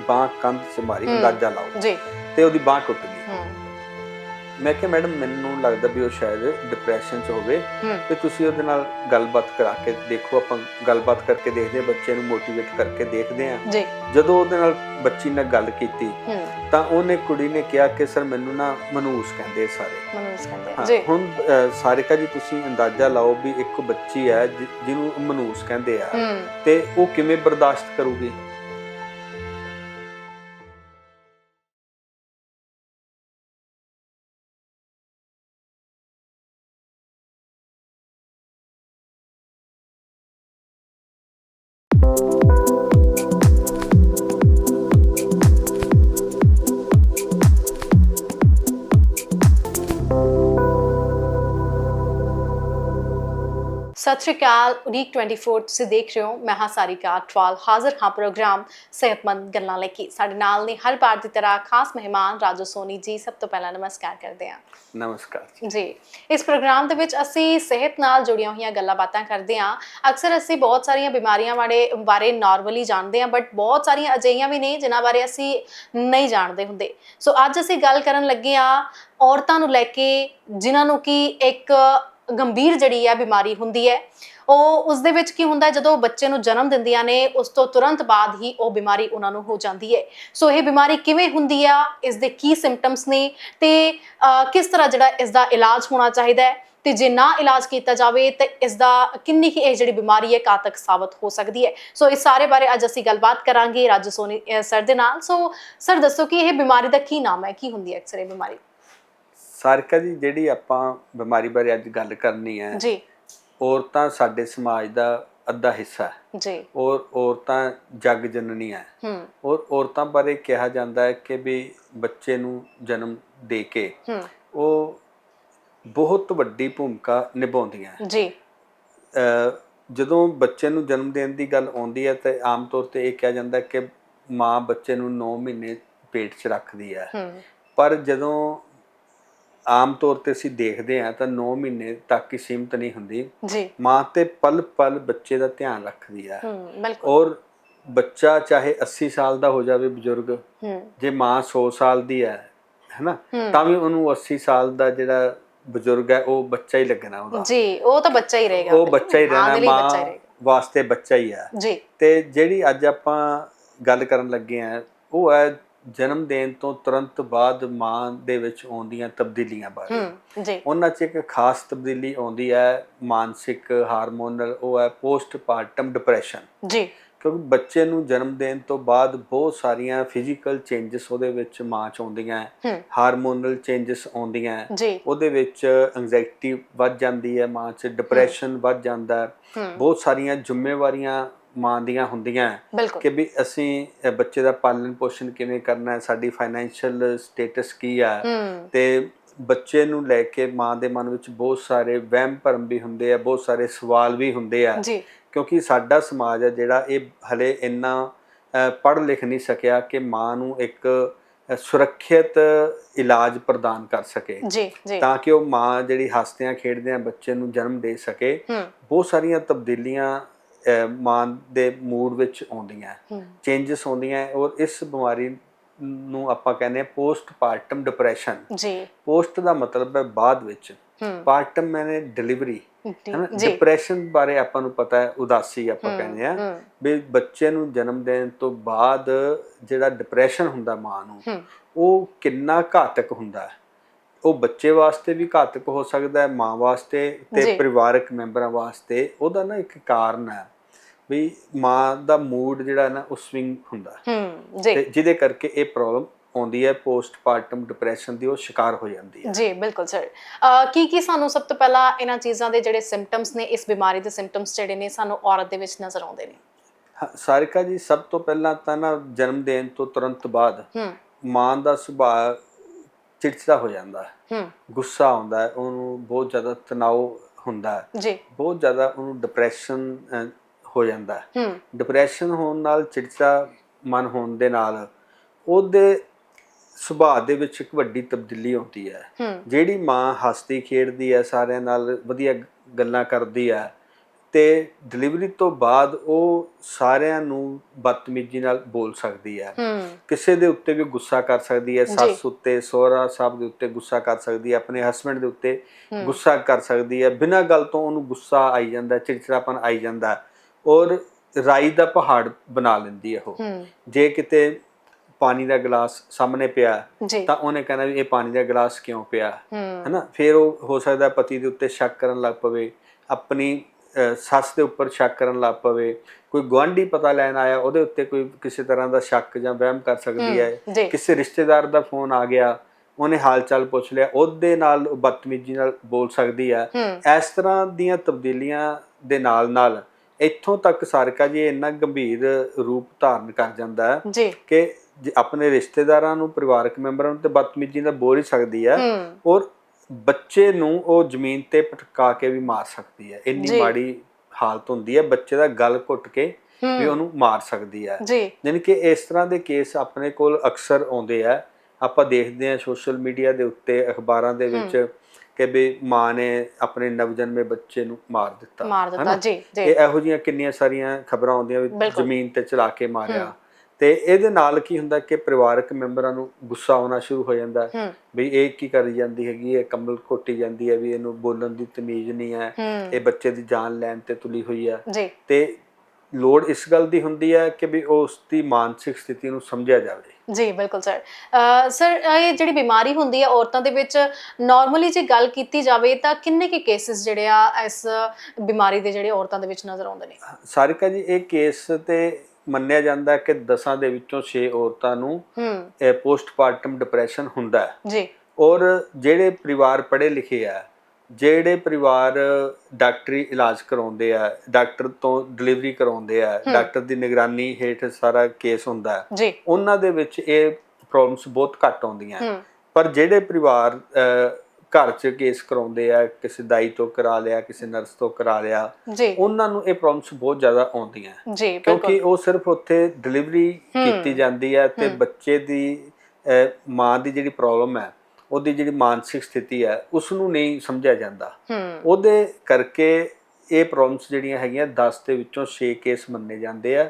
Speaker 2: ਬਾਹ ਕੰਧ 'ਚ ਮਾਰੀ। ਅੰਦਾਜ਼ਾ ਲਾਓ
Speaker 1: ਜੀ
Speaker 2: ਤੇ ਉਹਦੀ ਬਾਹ ਟੁੱਟ ਗਈ ਮੈਂ ਕਿਹਾ ਮੈਡਮ ਮੈਨੂੰ ਲੱਗਦਾ ਵੀ ਉਹ ਸ਼ਾਇਦ ਡਿਪਰੈਸ਼ਨ 'ਚ ਹੋਵੇ ਤੇ ਤੁਸੀਂ ਉਹਦੇ ਨਾਲ ਗੱਲਬਾਤ ਕਰਾ ਕੇ ਦੇਖੋ ਆਪਾਂ ਗੱਲਬਾਤ ਕਰਕੇ ਦੇਖਦੇ ਹਾਂ ਬੱਚੇ ਨੂੰ ਮੋਟੀਵੇਟ ਕਰਕੇ ਦੇਖਦੇ
Speaker 1: ਜੀ।
Speaker 2: ਜਦੋਂ ਉਹਦੇ ਨਾਲ ਬੱਚੀ ਨਾਲ ਗੱਲ ਕੀਤੀ ਤਾਂ ਉਹਨੇ ਕੁੜੀ ਨੇ ਕਿਹਾ ਕਿ ਸਰ ਮੈਨੂੰ ਨਾ ਮਨੂਸ ਕਹਿੰਦੇ ਸਾਰੇ।
Speaker 1: ਮਨੂਸ ਕਹਿੰਦੇ ਆ। ਜੀ।
Speaker 2: ਹੁਣ ਸਾਰਿਕਾ ਜੀ ਤੁਸੀਂ ਅੰਦਾਜ਼ਾ ਲਾਓ ਵੀ ਇੱਕ ਬੱਚੀ ਹੈ ਜਿਹਨੂੰ ਮਨੂਸ ਕਹਿੰਦੇ ਆ ਤੇ ਉਹ ਕਿਵੇਂ ਬਰਦਾਸ਼ਤ ਕਰੂਗੀ?
Speaker 1: ਸਤਿ ਸ਼੍ਰੀ ਅਕਾਲ ਉਡੀਕ 24 ਤੁਸੀਂ ਦੇਖ ਰਹੇ ਹੋ ਮੈਂ ਹਾਂ ਸਾਰਿਕਾ ਅਟਵਾਲ ਹਾਜ਼ਰ ਹਾਂ ਪ੍ਰੋਗਰਾਮ ਸਿਹਤਮੰਦ ਗੱਲਾਂ ਲੈ ਕੇ। ਸਾਡੇ ਨਾਲ ਨੇ ਹਰ ਵਾਰ ਦੀ ਤਰ੍ਹਾਂ ਖਾਸ ਮਹਿਮਾਨ ਰਾਜੂ ਸੋਨੀ ਜੀ ਸਭ ਤੋਂ ਪਹਿਲਾਂ ਨਮਸਕਾਰ ਕਰਦੇ ਹਾਂ।
Speaker 2: ਨਮਸਕਾਰ ਜੀ।
Speaker 1: ਜੀ ਇਸ ਪ੍ਰੋਗਰਾਮ ਦੇ ਵਿੱਚ ਅਸੀਂ ਸਿਹਤ ਨਾਲ ਜੁੜੀਆਂ ਹੋਈਆਂ ਗੱਲਾਂ ਬਾਤਾਂ ਕਰਦੇ ਹਾਂ। ਅਕਸਰ ਅਸੀਂ ਬਹੁਤ ਸਾਰੀਆਂ ਬਿਮਾਰੀਆਂ ਬਾਰੇ ਬਾਰੇ ਨਾਰਮਲੀ ਜਾਣਦੇ ਹਾਂ ਬਟ ਬਹੁਤ ਸਾਰੀਆਂ ਅਜਿਹੀਆਂ ਵੀ ਨੇ ਜਿਨ੍ਹਾਂ ਬਾਰੇ ਅਸੀਂ ਨਹੀਂ ਜਾਣਦੇ ਹੁੰਦੇ। ਸੋ ਅੱਜ ਅਸੀਂ ਗੱਲ ਕਰਨ ਲੱਗੇ ਹਾਂ ਔਰਤਾਂ ਨੂੰ ਲੈ ਕੇ ਜਿਨ੍ਹਾਂ ਨੂੰ ਕਿ ਇੱਕ ਗੰਭੀਰ ਜਿਹੜੀ ਹੈ ਬਿਮਾਰੀ ਹੁੰਦੀ ਹੈ, ਉਹ ਉਸ ਦੇ ਵਿੱਚ ਕੀ ਹੁੰਦਾ ਜਦੋਂ ਬੱਚੇ ਨੂੰ ਜਨਮ ਦਿੰਦੀਆਂ ਨੇ, ਉਸ ਤੋਂ ਤੁਰੰਤ ਬਾਅਦ ਹੀ ਉਹ ਬਿਮਾਰੀ ਉਹਨਾਂ ਨੂੰ ਹੋ ਜਾਂਦੀ ਹੈ। ਸੋ ਇਹ ਬਿਮਾਰੀ ਕਿਵੇਂ ਹੁੰਦੀ ਆ? ਇਸ ਦੇ ਕੀ ਸਿੰਪਟਮਸ ਨੇ? ਤੇ ਕਿਸ ਤਰ੍ਹਾਂ ਜਿਹੜਾ ਇਸ ਦਾ ਇਲਾਜ ਹੋਣਾ ਚਾਹੀਦਾ ਹੈ? ਤੇ ਜੇ ਨਾ ਇਲਾਜ ਕੀਤਾ ਜਾਵੇ, ਤਾਂ ਇਸ ਦਾ ਕਿੰਨੀ ਹੀ ਇਹ ਜਿਹੜੀ ਬਿਮਾਰੀ ਹੈ, ਘਾਤਕ ਸਾਬਤ ਹੋ ਸਕਦੀ ਹੈ। ਸੋ ਇਸ ਸਾਰੇ ਬਾਰੇ ਅੱਜ ਅਸੀਂ ਗੱਲਬਾਤ ਕਰਾਂਗੇ ਰਾਜੂ ਸੋਨੀ ਸਰ ਦੇ ਨਾਲ। ਸੋ, ਸਰ ਦੱਸੋ ਕਿ ਇਹ ਬਿਮਾਰੀ ਦਾ ਕੀ ਨਾਮ ਹੈ? ਕੀ ਹੁੰਦੀ ਹੈ ਅਕਸਰ ਇਹ ਬਿਮਾਰੀ?
Speaker 2: ਸਾਰਿਕਾ ਜੀ ਜਿਹੜੀ ਆਪਾਂ ਬਿਮਾਰੀ ਬਾਰੇ ਅੱਜ ਗੱਲ ਕਰਨੀ ਹੈ
Speaker 1: ਜੀ।
Speaker 2: ਔਰਤਾਂ ਸਾਡੇ ਸਮਾਜ ਦਾ ਅੱਧਾ ਹਿੱਸਾ ਹੈ।
Speaker 1: ਜੀ।
Speaker 2: ਔਰ ਔਰਤਾਂ ਜਗ ਜਨਨੀ ਹੈ।
Speaker 1: ਹੂੰ।
Speaker 2: ਔਰ ਔਰਤਾਂ ਬਾਰੇ ਕਿਹਾ ਜਾਂਦਾ ਹੈ ਕਿ ਵੀ ਬੱਚੇ ਨੂੰ ਜਨਮ ਦੇ ਕੇ
Speaker 1: ਹੂੰ।
Speaker 2: ਉਹ ਬਹੁਤ ਵੱਡੀ ਭੂਮਿਕਾ ਨਿਭਾਉਂਦੀਆਂ ਹੈ।
Speaker 1: ਜੀ।
Speaker 2: ਜਦੋਂ ਬੱਚੇ ਨੂੰ ਜਨਮ ਦੇਣ ਦੀ ਗੱਲ ਆਉਂਦੀ ਹੈ ਤੇ ਆਮ ਤੌਰ ਤੇ ਇਹ ਕਿਹਾ ਜਾਂਦਾ ਹੈ ਕਿ ਮਾਂ ਬੱਚੇ ਨੂੰ 9 ਮਹੀਨੇ ਪੇਟ 'ਚ ਰੱਖਦੀ ਹੈ।
Speaker 1: ਹੂੰ।
Speaker 2: ਪਰ ਜਦੋਂ ਆਮ ਤੌਰ ਤੇ ਅਸੀਂ ਦੇਖਦੇ ਹਾਂ ਤਾਂ 9 ਮਹੀਨੇ ਤੱਕ ਹੀ ਸੀਮਤ ਨਹੀਂ ਹੁੰਦੀ।
Speaker 1: ਜੀ।
Speaker 2: ਮਾਂ ਤੇ ਪਲ ਪਲ ਬੱਚੇ ਦਾ ਧਿਆਨ ਰੱਖਦੀ ਹੈ
Speaker 1: ਹੂੰ ਬਿਲਕੁਲ।
Speaker 2: ਔਰ ਬੱਚਾ ਚਾਹੇ 80 ਸਾਲ ਦਾ ਹੋ ਜਾਵੇ ਬਜ਼ੁਰਗ
Speaker 1: ਹੂੰ।
Speaker 2: ਜੇ ਮਾਂ 100 ਸਾਲ ਦੀ ਹੈ ਹੈਨਾ। ਤਾਂ ਵੀ ਉਹਨੂੰ 80 ਸਾਲ ਦਾ ਜਿਹੜਾ ਬਜ਼ੁਰਗ ਹੈ ਉਹ ਬੱਚਾ ਹੀ ਲੱਗਣਾ ਉਹਦਾ।
Speaker 1: ਜੀ ਉਹ ਤਾਂ ਬੱਚਾ ਹੀ ਰਹੇਗਾ।
Speaker 2: ਉਹ ਬੱਚਾ ਹੀ ਰਹਿਣਾ
Speaker 1: ਲਈ ਬੱਚਾ ਹੀ
Speaker 2: ਮਾਂ
Speaker 1: ਰਹੇਗਾ।
Speaker 2: ਵਾਸਤੇ ਬੱਚਾ ਹੀ ਹੈ
Speaker 1: ਜੀ।
Speaker 2: ਤੇ ਜਿਹੜੀ ਅੱਜ ਆਪਾਂ ਗੱਲ ਕਰਨ ਲੱਗੇ ਆ ਉਹ ਹੈ ਜਨਮ ਦੇਣ ਤੋਂ ਤੁਰੰਤ ਬਾਅਦ ਮਾਂ ਦੇ ਵਿੱਚ ਆਉਂਦੀਆਂ ਤਬਦੀਲੀਆਂ ਬਾਰੇ।
Speaker 1: ਜੀ।
Speaker 2: ਉਹਨਾਂ 'ਚ ਇੱਕ ਖਾਸ ਤਬਦੀਲੀ ਆਉਂਦੀ ਹੈ ਮਾਨਸਿਕ ਹਾਰਮੋਨਲ ਉਹ ਹੈ ਪੋਸਟਪਾਰਟਮ ਡਿਪਰੈਸ਼ਨ।
Speaker 1: ਜੀ।
Speaker 2: ਕਿਉਂਕਿ ਬੱਚੇ ਨੂੰ ਜਨਮ ਦੇਣ ਤੋਂ ਬਾਅਦ ਬਹੁਤ ਸਾਰੀਆਂ ਫਿਜ਼ੀਕਲ ਚੇਂਜਸ ਉਹਦੇ ਵਿੱਚ ਮਾਂ 'ਚ ਆਉਂਦੀਆਂ ਹਾਰਮੋਨਲ ਚੇਂਜਸ ਆਉਂਦੀਆਂ ਉਹਦੇ ਵਿੱਚ ਐਂਜ਼ਾਈਟੀ ਵੱਧ ਜਾਂਦੀ ਹੈ ਮਾਂ 'ਚ ਡਿਪਰੈਸ਼ਨ ਵੱਧ ਜਾਂਦਾ ਬਹੁਤ ਸਾਰੀਆਂ ਜ਼ਿੰਮੇਵਾਰੀਆਂ ਮਾਂ ਦੀਆਂ ਹੁੰਦੀਆਂ ਕਿ ਵੀ ਅਸੀਂ ਬੱਚੇ ਦਾ ਪਾਲਣ ਪੋਸ਼ਣ ਕਿਵੇਂ ਕਰਨਾ ਹੈ ਸਾਡੀ ਫਾਈਨੈਂਸ਼ੀਅਲ ਸਟੇਟਸ ਕੀ ਹੈ
Speaker 1: ਹੂੰ।
Speaker 2: ਤੇ ਬੱਚੇ ਨੂੰ ਲੈ ਕੇ ਮਾਂ ਦੇ ਮਨ ਵਿੱਚ ਬਹੁਤ ਸਾਰੇ ਵਹਿਮ ਭਰਮ ਵੀ ਹੁੰਦੇ ਆ ਬਹੁਤ ਸਾਰੇ ਸਵਾਲ ਵੀ ਹੁੰਦੇ ਆ
Speaker 1: ਜੀ।
Speaker 2: ਕਿਉਂਕਿ ਸਾਡਾ ਸਮਾਜ ਹੈ ਜਿਹੜਾ ਇਹ ਹਲੇ ਇੰਨਾ ਪੜ੍ਹ ਲਿਖ ਨਹੀਂ ਸਕਿਆ ਕਿ ਮਾਂ ਨੂੰ ਇੱਕ ਸੁਰੱਖਿਅਤ ਇਲਾਜ ਪ੍ਰਦਾਨ ਕਰ ਸਕੇ।
Speaker 1: ਜੀ ਜੀ।
Speaker 2: ਤਾਂ ਕਿ ਉਹ ਮਾਂ ਜਿਹੜੀ ਹੱਸਦਿਆਂ ਖੇਡਦਿਆਂ ਬੱਚੇ ਨੂੰ ਜਨਮ ਦੇ ਸਕੇ। ਬਹੁਤ ਸਾਰੀਆਂ ਤਬਦੀਲੀਆਂ ਮਾਂ ਦੇ ਮੂਡ ਵਿੱਚ ਆਉਂਦੀਆਂ।
Speaker 1: ਹੂੰ।
Speaker 2: ਚੇਂਜਸ ਆਉਂਦੀਆਂ ਹੈ ਔਰ ਇਸ ਬਿਮਾਰੀ ਨੂੰ ਆਪਾਂ ਕਹਿੰਦੇ ਆ ਪੋਸਟਪਾਰਟਮ ਡਿਪਰੈਸ਼ਨ
Speaker 1: ਜੀ।
Speaker 2: ਪੋਸਟ ਦਾ ਮਤਲਬ ਹੈ ਬਾਅਦ ਵਿੱਚ। ਪਾਰਟਮ ਮੈਨੇ ਡਿਲੀਵਰੀ ਡਿਪਰੈਸ਼ਨ ਬਾਰੇ ਆਪਾਂ ਨੂੰ ਪਤਾ ਹੈ ਉਦਾਸੀ ਆਪਾਂ ਕਹਿੰਦੇ ਆ ਵੀ ਬੱਚੇ ਨੂੰ ਜਨਮ ਦੇਣ ਤੋਂ ਬਾਅਦ ਜਿਹੜਾ ਡਿਪਰੈਸ਼ਨ ਹੁੰਦਾ ਮਾਂ ਨੂੰ ਉਹ ਕਿੰਨਾ ਘਾਤਕ ਹੁੰਦਾ ਹੈ। ਉਹ ਬੱਚੇ ਵਾਸਤੇ ਵੀ ਘਾਤਕ ਹੋ ਸਕਦਾ ਹੈ ਮਾਂ ਵਾਸਤੇ। ਤੇ ਪਰਿਵਾਰਕ ਮੈਂਬਰਾਂ ਵਾਸਤੇ। ਉਹਦਾ ਨਾ ਇੱਕ ਕਾਰਨ ਹੈ ਵੀ ਮਾਂ ਦਾ ਮੂਡ ਜਿਹੜਾ ਨਾ ਉਹ ਸਵਿੰਗ ਹੁੰਦਾ ਹੈ।
Speaker 1: ਹੂੰ ਜੀ।
Speaker 2: ਤੇ ਜਿਹਦੇ ਕਰਕੇ ਇਹ ਪ੍ਰੋਬਲਮ ਆਉਂਦੀ ਹੈ ਪੋਸਟਪਾਰਟਮ ਡਿਪਰੈਸ਼ਨ ਦੀ ਉਹ ਸ਼ਿਕਾਰ ਹੋ ਜਾਂਦੀ ਹੈ।
Speaker 1: ਜੀ ਬਿਲਕੁਲ ਸਰ। ਕੀ ਕੀ ਸਾਨੂੰ ਸਭ ਤੋਂ ਪਹਿਲਾਂ ਇਹਨਾਂ ਚੀਜ਼ਾਂ ਦੇ ਜਿਹੜੇ ਸਿੰਪਟਮਸ ਨੇ ਇਸ ਬਿਮਾਰੀ ਦੇ ਸਿੰਪਟਮਸ ਜਿਹੜੇ ਨੇ ਸਾਨੂੰ ਔਰਤ ਦੇ ਵਿੱਚ ਨਜ਼ਰ ਆਉਂਦੇ ਨੇ?
Speaker 2: ਸਾਰਿਕਾ ਜੀ ਸਭ ਤੋਂ ਪਹਿਲਾਂ ਤਾਂ ਨਾ ਜਨਮ ਦੇਣ ਤੋਂ ਤੁਰੰਤ ਬਾਅਦ
Speaker 1: ਹੂੰ।
Speaker 2: ਮਾਂ ਦਾ ਸੁਭਾਅ ਚਿੜਚਿੜਾ ਹੋ ਜਾਂਦਾ ਹੈ।
Speaker 1: ਹੂੰ।
Speaker 2: ਗੁੱਸਾ ਆਉਂਦਾ ਹੈ ਉਹਨੂੰ ਬਹੁਤ ਜ਼ਿਆਦਾ ਤਣਾਅ ਹੁੰਦਾ ਹੈ।
Speaker 1: ਜੀ।
Speaker 2: ਬਹੁਤ ਜ਼ਿਆਦਾ ਉਹਨੂੰ ਡਿਪਰੈਸ਼ਨ ਹੋ ਜਾਂਦਾ ਹੈ।
Speaker 1: ਹੂੰ।
Speaker 2: ਡਿਪਰੈਸ਼ਨ ਹੋਣ ਨਾਲ ਚਿੜਚਿੜਾ ਮਨ ਹੋਣ ਦੇ ਨਾਲ ਉਹਦੇ ਸੁਭਾਅ ਦੇ ਵਿੱਚ ਇੱਕ ਵੱਡੀ ਤਬਦੀਲੀ ਆਉਂਦੀ ਹੈ। ਜਿਹੜੀ ਮਾਂ ਹੱਸਦੀ ਖੇਡਦੀ ਹੈ ਸਾਰਿਆਂ ਨਾਲ ਵਧੀਆ ਗੱਲਾਂ ਕਰਦੀ ਹੈ ਤੇ ਡਿਲੀਵਰੀ ਤੋਂ ਬਾਅਦ ਉਹ ਸਾਰਿਆਂ ਨੂੰ ਬਦਤਮੀਜ਼ੀ ਨਾਲ ਬੋਲ ਸਕਦੀ ਹੈ। ਕਿਸੇ ਦੇ ਉੱਤੇ ਵੀ ਗੁੱਸਾ ਕਰ ਸਕਦੀ ਹੈ। ਸੱਸ ਉੱਤੇ ਸਹੁਰਾ ਸਾਹਿਬ ਦੇ ਉੱਤੇ ਗੁੱਸਾ ਕਰ ਸਕਦੀ ਹੈ ਆਪਣੇ ਹਸਬੰਡ ਦੇ ਉੱਤੇ। ਗੁੱਸਾ ਕਰ ਸਕਦੀ ਹੈ। ਬਿਨਾਂ ਗੱਲ ਤੋਂ ਉਹਨੂੰ ਗੁੱਸਾ ਆਈ ਜਾਂਦਾ ਚਿੜਚਿੜਾਪਨ ਆਈ ਜਾਂਦਾ ਔਰ ਰਾਈ ਦਾ ਪਹਾੜ ਬਣਾ ਲੈਂਦੀ ਹੈ ਉਹ। ਜੇ ਕਿਤੇ ਪਾਣੀ ਦਾ ਗਲਾਸ ਸਾਹਮਣੇ ਪਿਆ ਤਾਂ ਉਹਨੇ ਕਹਿਣਾ ਵੀ ਇਹ ਪਾਣੀ ਦਾ ਗਲਾਸ ਕਿਉਂ ਪਿਆ?
Speaker 1: ਹੂੰ।
Speaker 2: ਹੈਨਾ? ਫਿਰ ਉਹ ਹੋ ਸਕਦਾ ਪਤੀ ਦੇ ਉੱਤੇ ਸ਼ੱਕ ਕਰਨ ਲੱਗ ਪਵੇ ਆਪਣੀ ਸੱਸ ਦੇ ਉੱਪਰ ਸ਼ੱਕ ਕਰਨ ਲੱਗ ਪਵੇ ਕੋਈ ਗੁਆਂਢੀ ਪਤਾ ਲੈਣ ਆਇਆ ਉਹਦੇ ਉੱਤੇ ਕੋਈ ਕਿਸੇ ਤਰ੍ਹਾਂ ਦਾ ਸ਼ੱਕ ਜਾਂ ਵਹਿਮ ਕਰ ਸਕਦੀ ਹੈ। ਕਿਸੇ ਰਿਸ਼ਤੇਦਾਰ ਦਾ ਫੋਨ ਆ ਗਿਆ ਉਹਨੇ ਹਾਲ ਚਾਲ ਪੁੱਛ ਲਿਆ ਉਹਦੇ ਨਾਲ ਬਦਤਮੀਜ਼ੀ ਨਾਲ ਬੋਲ ਸਕਦੀ ਹੈ।
Speaker 1: ਹੂੰ
Speaker 2: ਇਸ ਤਰ੍ਹਾਂ ਦੀਆਂ ਤਬਦੀਲੀਆਂ ਦੇ ਨਾਲ ਨਾਲ ਇੱਥੋਂ ਤੱਕ ਸਾਰਕਾ ਜੀ ਇੰਨਾ ਗੰਭੀਰ ਰੂਪ ਧਾਰਨ ਕਰ ਜਾਂਦਾ ਹੈ ਕਿ ਆਪਣੇ ਰਿਸ਼ਤੇਦਾਰਾਂ ਨੂੰ ਪਰਿਵਾਰਕ ਮੈਂਬਰਾਂ ਨੂੰ ਤੇ ਬਦਤਮੀਜ਼ੀ ਨਾਲ ਬੋਲ ਹੀ ਸਕਦੀ ਹੂੰ ਔਰ ਬੱਚੇ ਨੂੰ ਉਹ ਜ਼ਮੀਨ ਤੇ ਪਟਕਾ ਕੇ ਵੀ ਮਾਰ ਸਕਦੀ ਹੈ। ਇੰਨੀ। ਮਾੜੀ ਹਾਲਤ ਹੁੰਦੀ ਹੈ ਬੱਚੇ ਦਾ ਗਲ ਘੁੱਟ ਕੇ ਵੀ ਉਹਨੂੰ ਮਾਰ ਸਕਦੀ ਹੈ। ਯਾਨੀ ਕਿ ਇਸ ਤਰ੍ਹਾਂ ਦੇ ਕੇਸ ਆਪਣੇ ਕੋਲ ਅਕਸਰ ਆਉਂਦੇ ਆ। ਆਪਾਂ ਦੇਖਦੇ ਆ ਸੋਸ਼ਲ ਮੀਡੀਆ ਦੇ ਉੱਤੇ ਅਖਬਾਰਾਂ ਦੇ ਵਿੱਚ ਕਿ ਵੀ ਮਾਂ ਨੇ ਆਪਣੇ ਨਵਜਨਮੇ ਬੱਚੇ ਨੂੰ ਮਾਰ ਦਿੱਤਾ।
Speaker 1: ਮਾਰ ਦਿੱਤਾ? ਜੀ ਜੀ।
Speaker 2: ਇਹ ਇਹੋ ਜਿਹੀਆਂ ਕਿੰਨੀਆਂ ਸਾਰੀਆਂ ਖਬਰਾਂ ਆਉਂਦੀਆਂ ਵੀ। ਜ਼ਮੀਨ ਤੇ ਚਲਾ ਕੇ ਮਾਰਿਆ। ਤੇ ਇਹਦੇ ਨਾਲ ਕੀ ਹੁੰਦਾ ਕਿ ਪਰਿਵਾਰਕ ਮੈਂਬਰਾਂ ਨੂੰ ਗੁੱਸਾ ਆਉਣਾ ਸ਼ੁਰੂ ਹੋ ਜਾਂਦਾ ਹੈ। ਵੀ ਇਹ ਕੀ ਕਰੀ ਜਾਂਦੀ ਹੈਗੀ ਹੈ ਕਮਲ ਘੋਟੀ ਜਾਂਦੀ ਹੈ ਵੀ ਇਹਨੂੰ ਬੋਲਣ ਦੀ ਤਮੀਜ਼ ਨਹੀਂ ਹੈ। ਇਹ ਬੱਚੇ ਦੀ ਜਾਨ ਲੈਣ ਤੇ ਤੁਲੀ ਹੋਈ ਹੈ। ਤੇ ਲੋੜ ਇਸ ਗੱਲ ਦੀ ਹੁੰਦੀ ਹੈ ਕਿ ਵੀ ਉਸ ਦੀ ਮਾਨਸਿਕ ਸਥਿਤੀ ਨੂੰ ਸਮਝਿਆ ਜਾਵੇ।
Speaker 1: ਜੀ ਬਿਲਕੁਲ ਸਰ। ਸਰ ਇਹ ਜਿਹੜੀ ਬਿਮਾਰੀ ਹੁੰਦੀ ਹੈ ਔਰਤਾਂ ਦੇ ਵਿੱਚ ਨਾਰਮਲੀ ਜੇ ਗੱਲ ਕੀਤੀ ਜਾਵੇ ਤਾਂ ਕਿੰਨੇ ਕੇ ਕੇਸਿਸ ਜਿਹੜੇ ਆ ਇਸ ਬਿਮਾਰੀ ਦੇ ਜਿਹੜੇ ਔਰਤਾਂ ਦੇ ਵਿੱਚ ਨਜ਼ਰ ਆਉਂਦੇ ਨੇ?
Speaker 2: ਸਾਰਿਕਾ ਜੀ ਇਹ ਕੇਸ ਤੇ ਮੰਨਿਆ ਜਾਂਦਾ ਹੈ ਕਿ ਦਸਾਂ ਦੇ ਵਿੱਚੋਂ 6 ਔਰਤਾਂ ਨੂੰ ਇਹ ਪੋਸਟਪਾਰਟਮ ਡਿਪਰੈਸ਼ਨ ਹੁੰਦਾ ਹੈ।
Speaker 1: ਜੀ।
Speaker 2: ਔਰ ਜਿਹੜੇ ਪਰਿਵਾਰ ਪੜ੍ਹੇ ਲਿਖੇ ਆ ਜਿਹੜੇ ਪਰਿਵਾਰ ਡਾਕਟਰੀ ਇਲਾਜ ਕਰਾਉਂਦੇ ਆ ਡਾਕਟਰ ਤੋਂ ਡਿਲੀਵਰੀ ਕਰਾਉਂਦੇ ਆ। ਡਾਕਟਰ ਦੀ ਨਿਗਰਾਨੀ ਹੇਠ ਸਾਰਾ ਕੇਸ ਹੁੰਦਾ ਹੈ।
Speaker 1: ਜੀ।
Speaker 2: ਉਹਨਾਂ ਦੇ ਵਿੱਚ ਇਹ ਪ੍ਰੋਬਲਮਸ ਬਹੁਤ ਘੱਟ ਆਉਂਦੀਆਂ। ਪਰ ਜਿਹੜੇ ਪਰਿਵਾਰ ਘਰ 'ਚ ਕੇਸ ਕਰਾਉਂਦੇ ਆ ਕਿਸੇ ਦਾਈ ਤੋਂ ਕਰਾ ਲਿਆ ਕਿਸੇ ਨਰਸ ਤੋਂ ਕਰਾ ਲਿਆ
Speaker 1: ਜੀ।
Speaker 2: ਉਹਨਾਂ ਨੂੰ ਇਹ ਪ੍ਰੋਬਲਮਸ ਬਹੁਤ ਜ਼ਿਆਦਾ ਆਉਂਦੀਆਂ।
Speaker 1: ਜੀ
Speaker 2: ਕਿਉਂਕਿ ਉਹ ਸਿਰਫ ਉੱਥੇ ਡਿਲੀਵਰੀ। ਕੀਤੀ ਜਾਂਦੀ ਹੈ ਤੇ। ਬੱਚੇ ਦੀ ਮਾਂ ਦੀ ਜਿਹੜੀ ਪ੍ਰੋਬਲਮ ਹੈ ਉਹਦੀ ਜਿਹੜੀ ਮਾਨਸਿਕ ਸਥਿਤੀ ਹੈ ਉਸ ਨੂੰ ਨਹੀਂ ਸਮਝਿਆ ਜਾਂਦਾ। ਉਹਦੇ ਕਰਕੇ ਇਹ ਪ੍ਰੋਬਲਮਸ ਜਿਹੜੀਆਂ ਹੈਗੀਆਂ 10 ਦੇ ਵਿੱਚੋਂ 6 ਕੇਸ ਮੰਨੇ ਜਾਂਦੇ ਆ।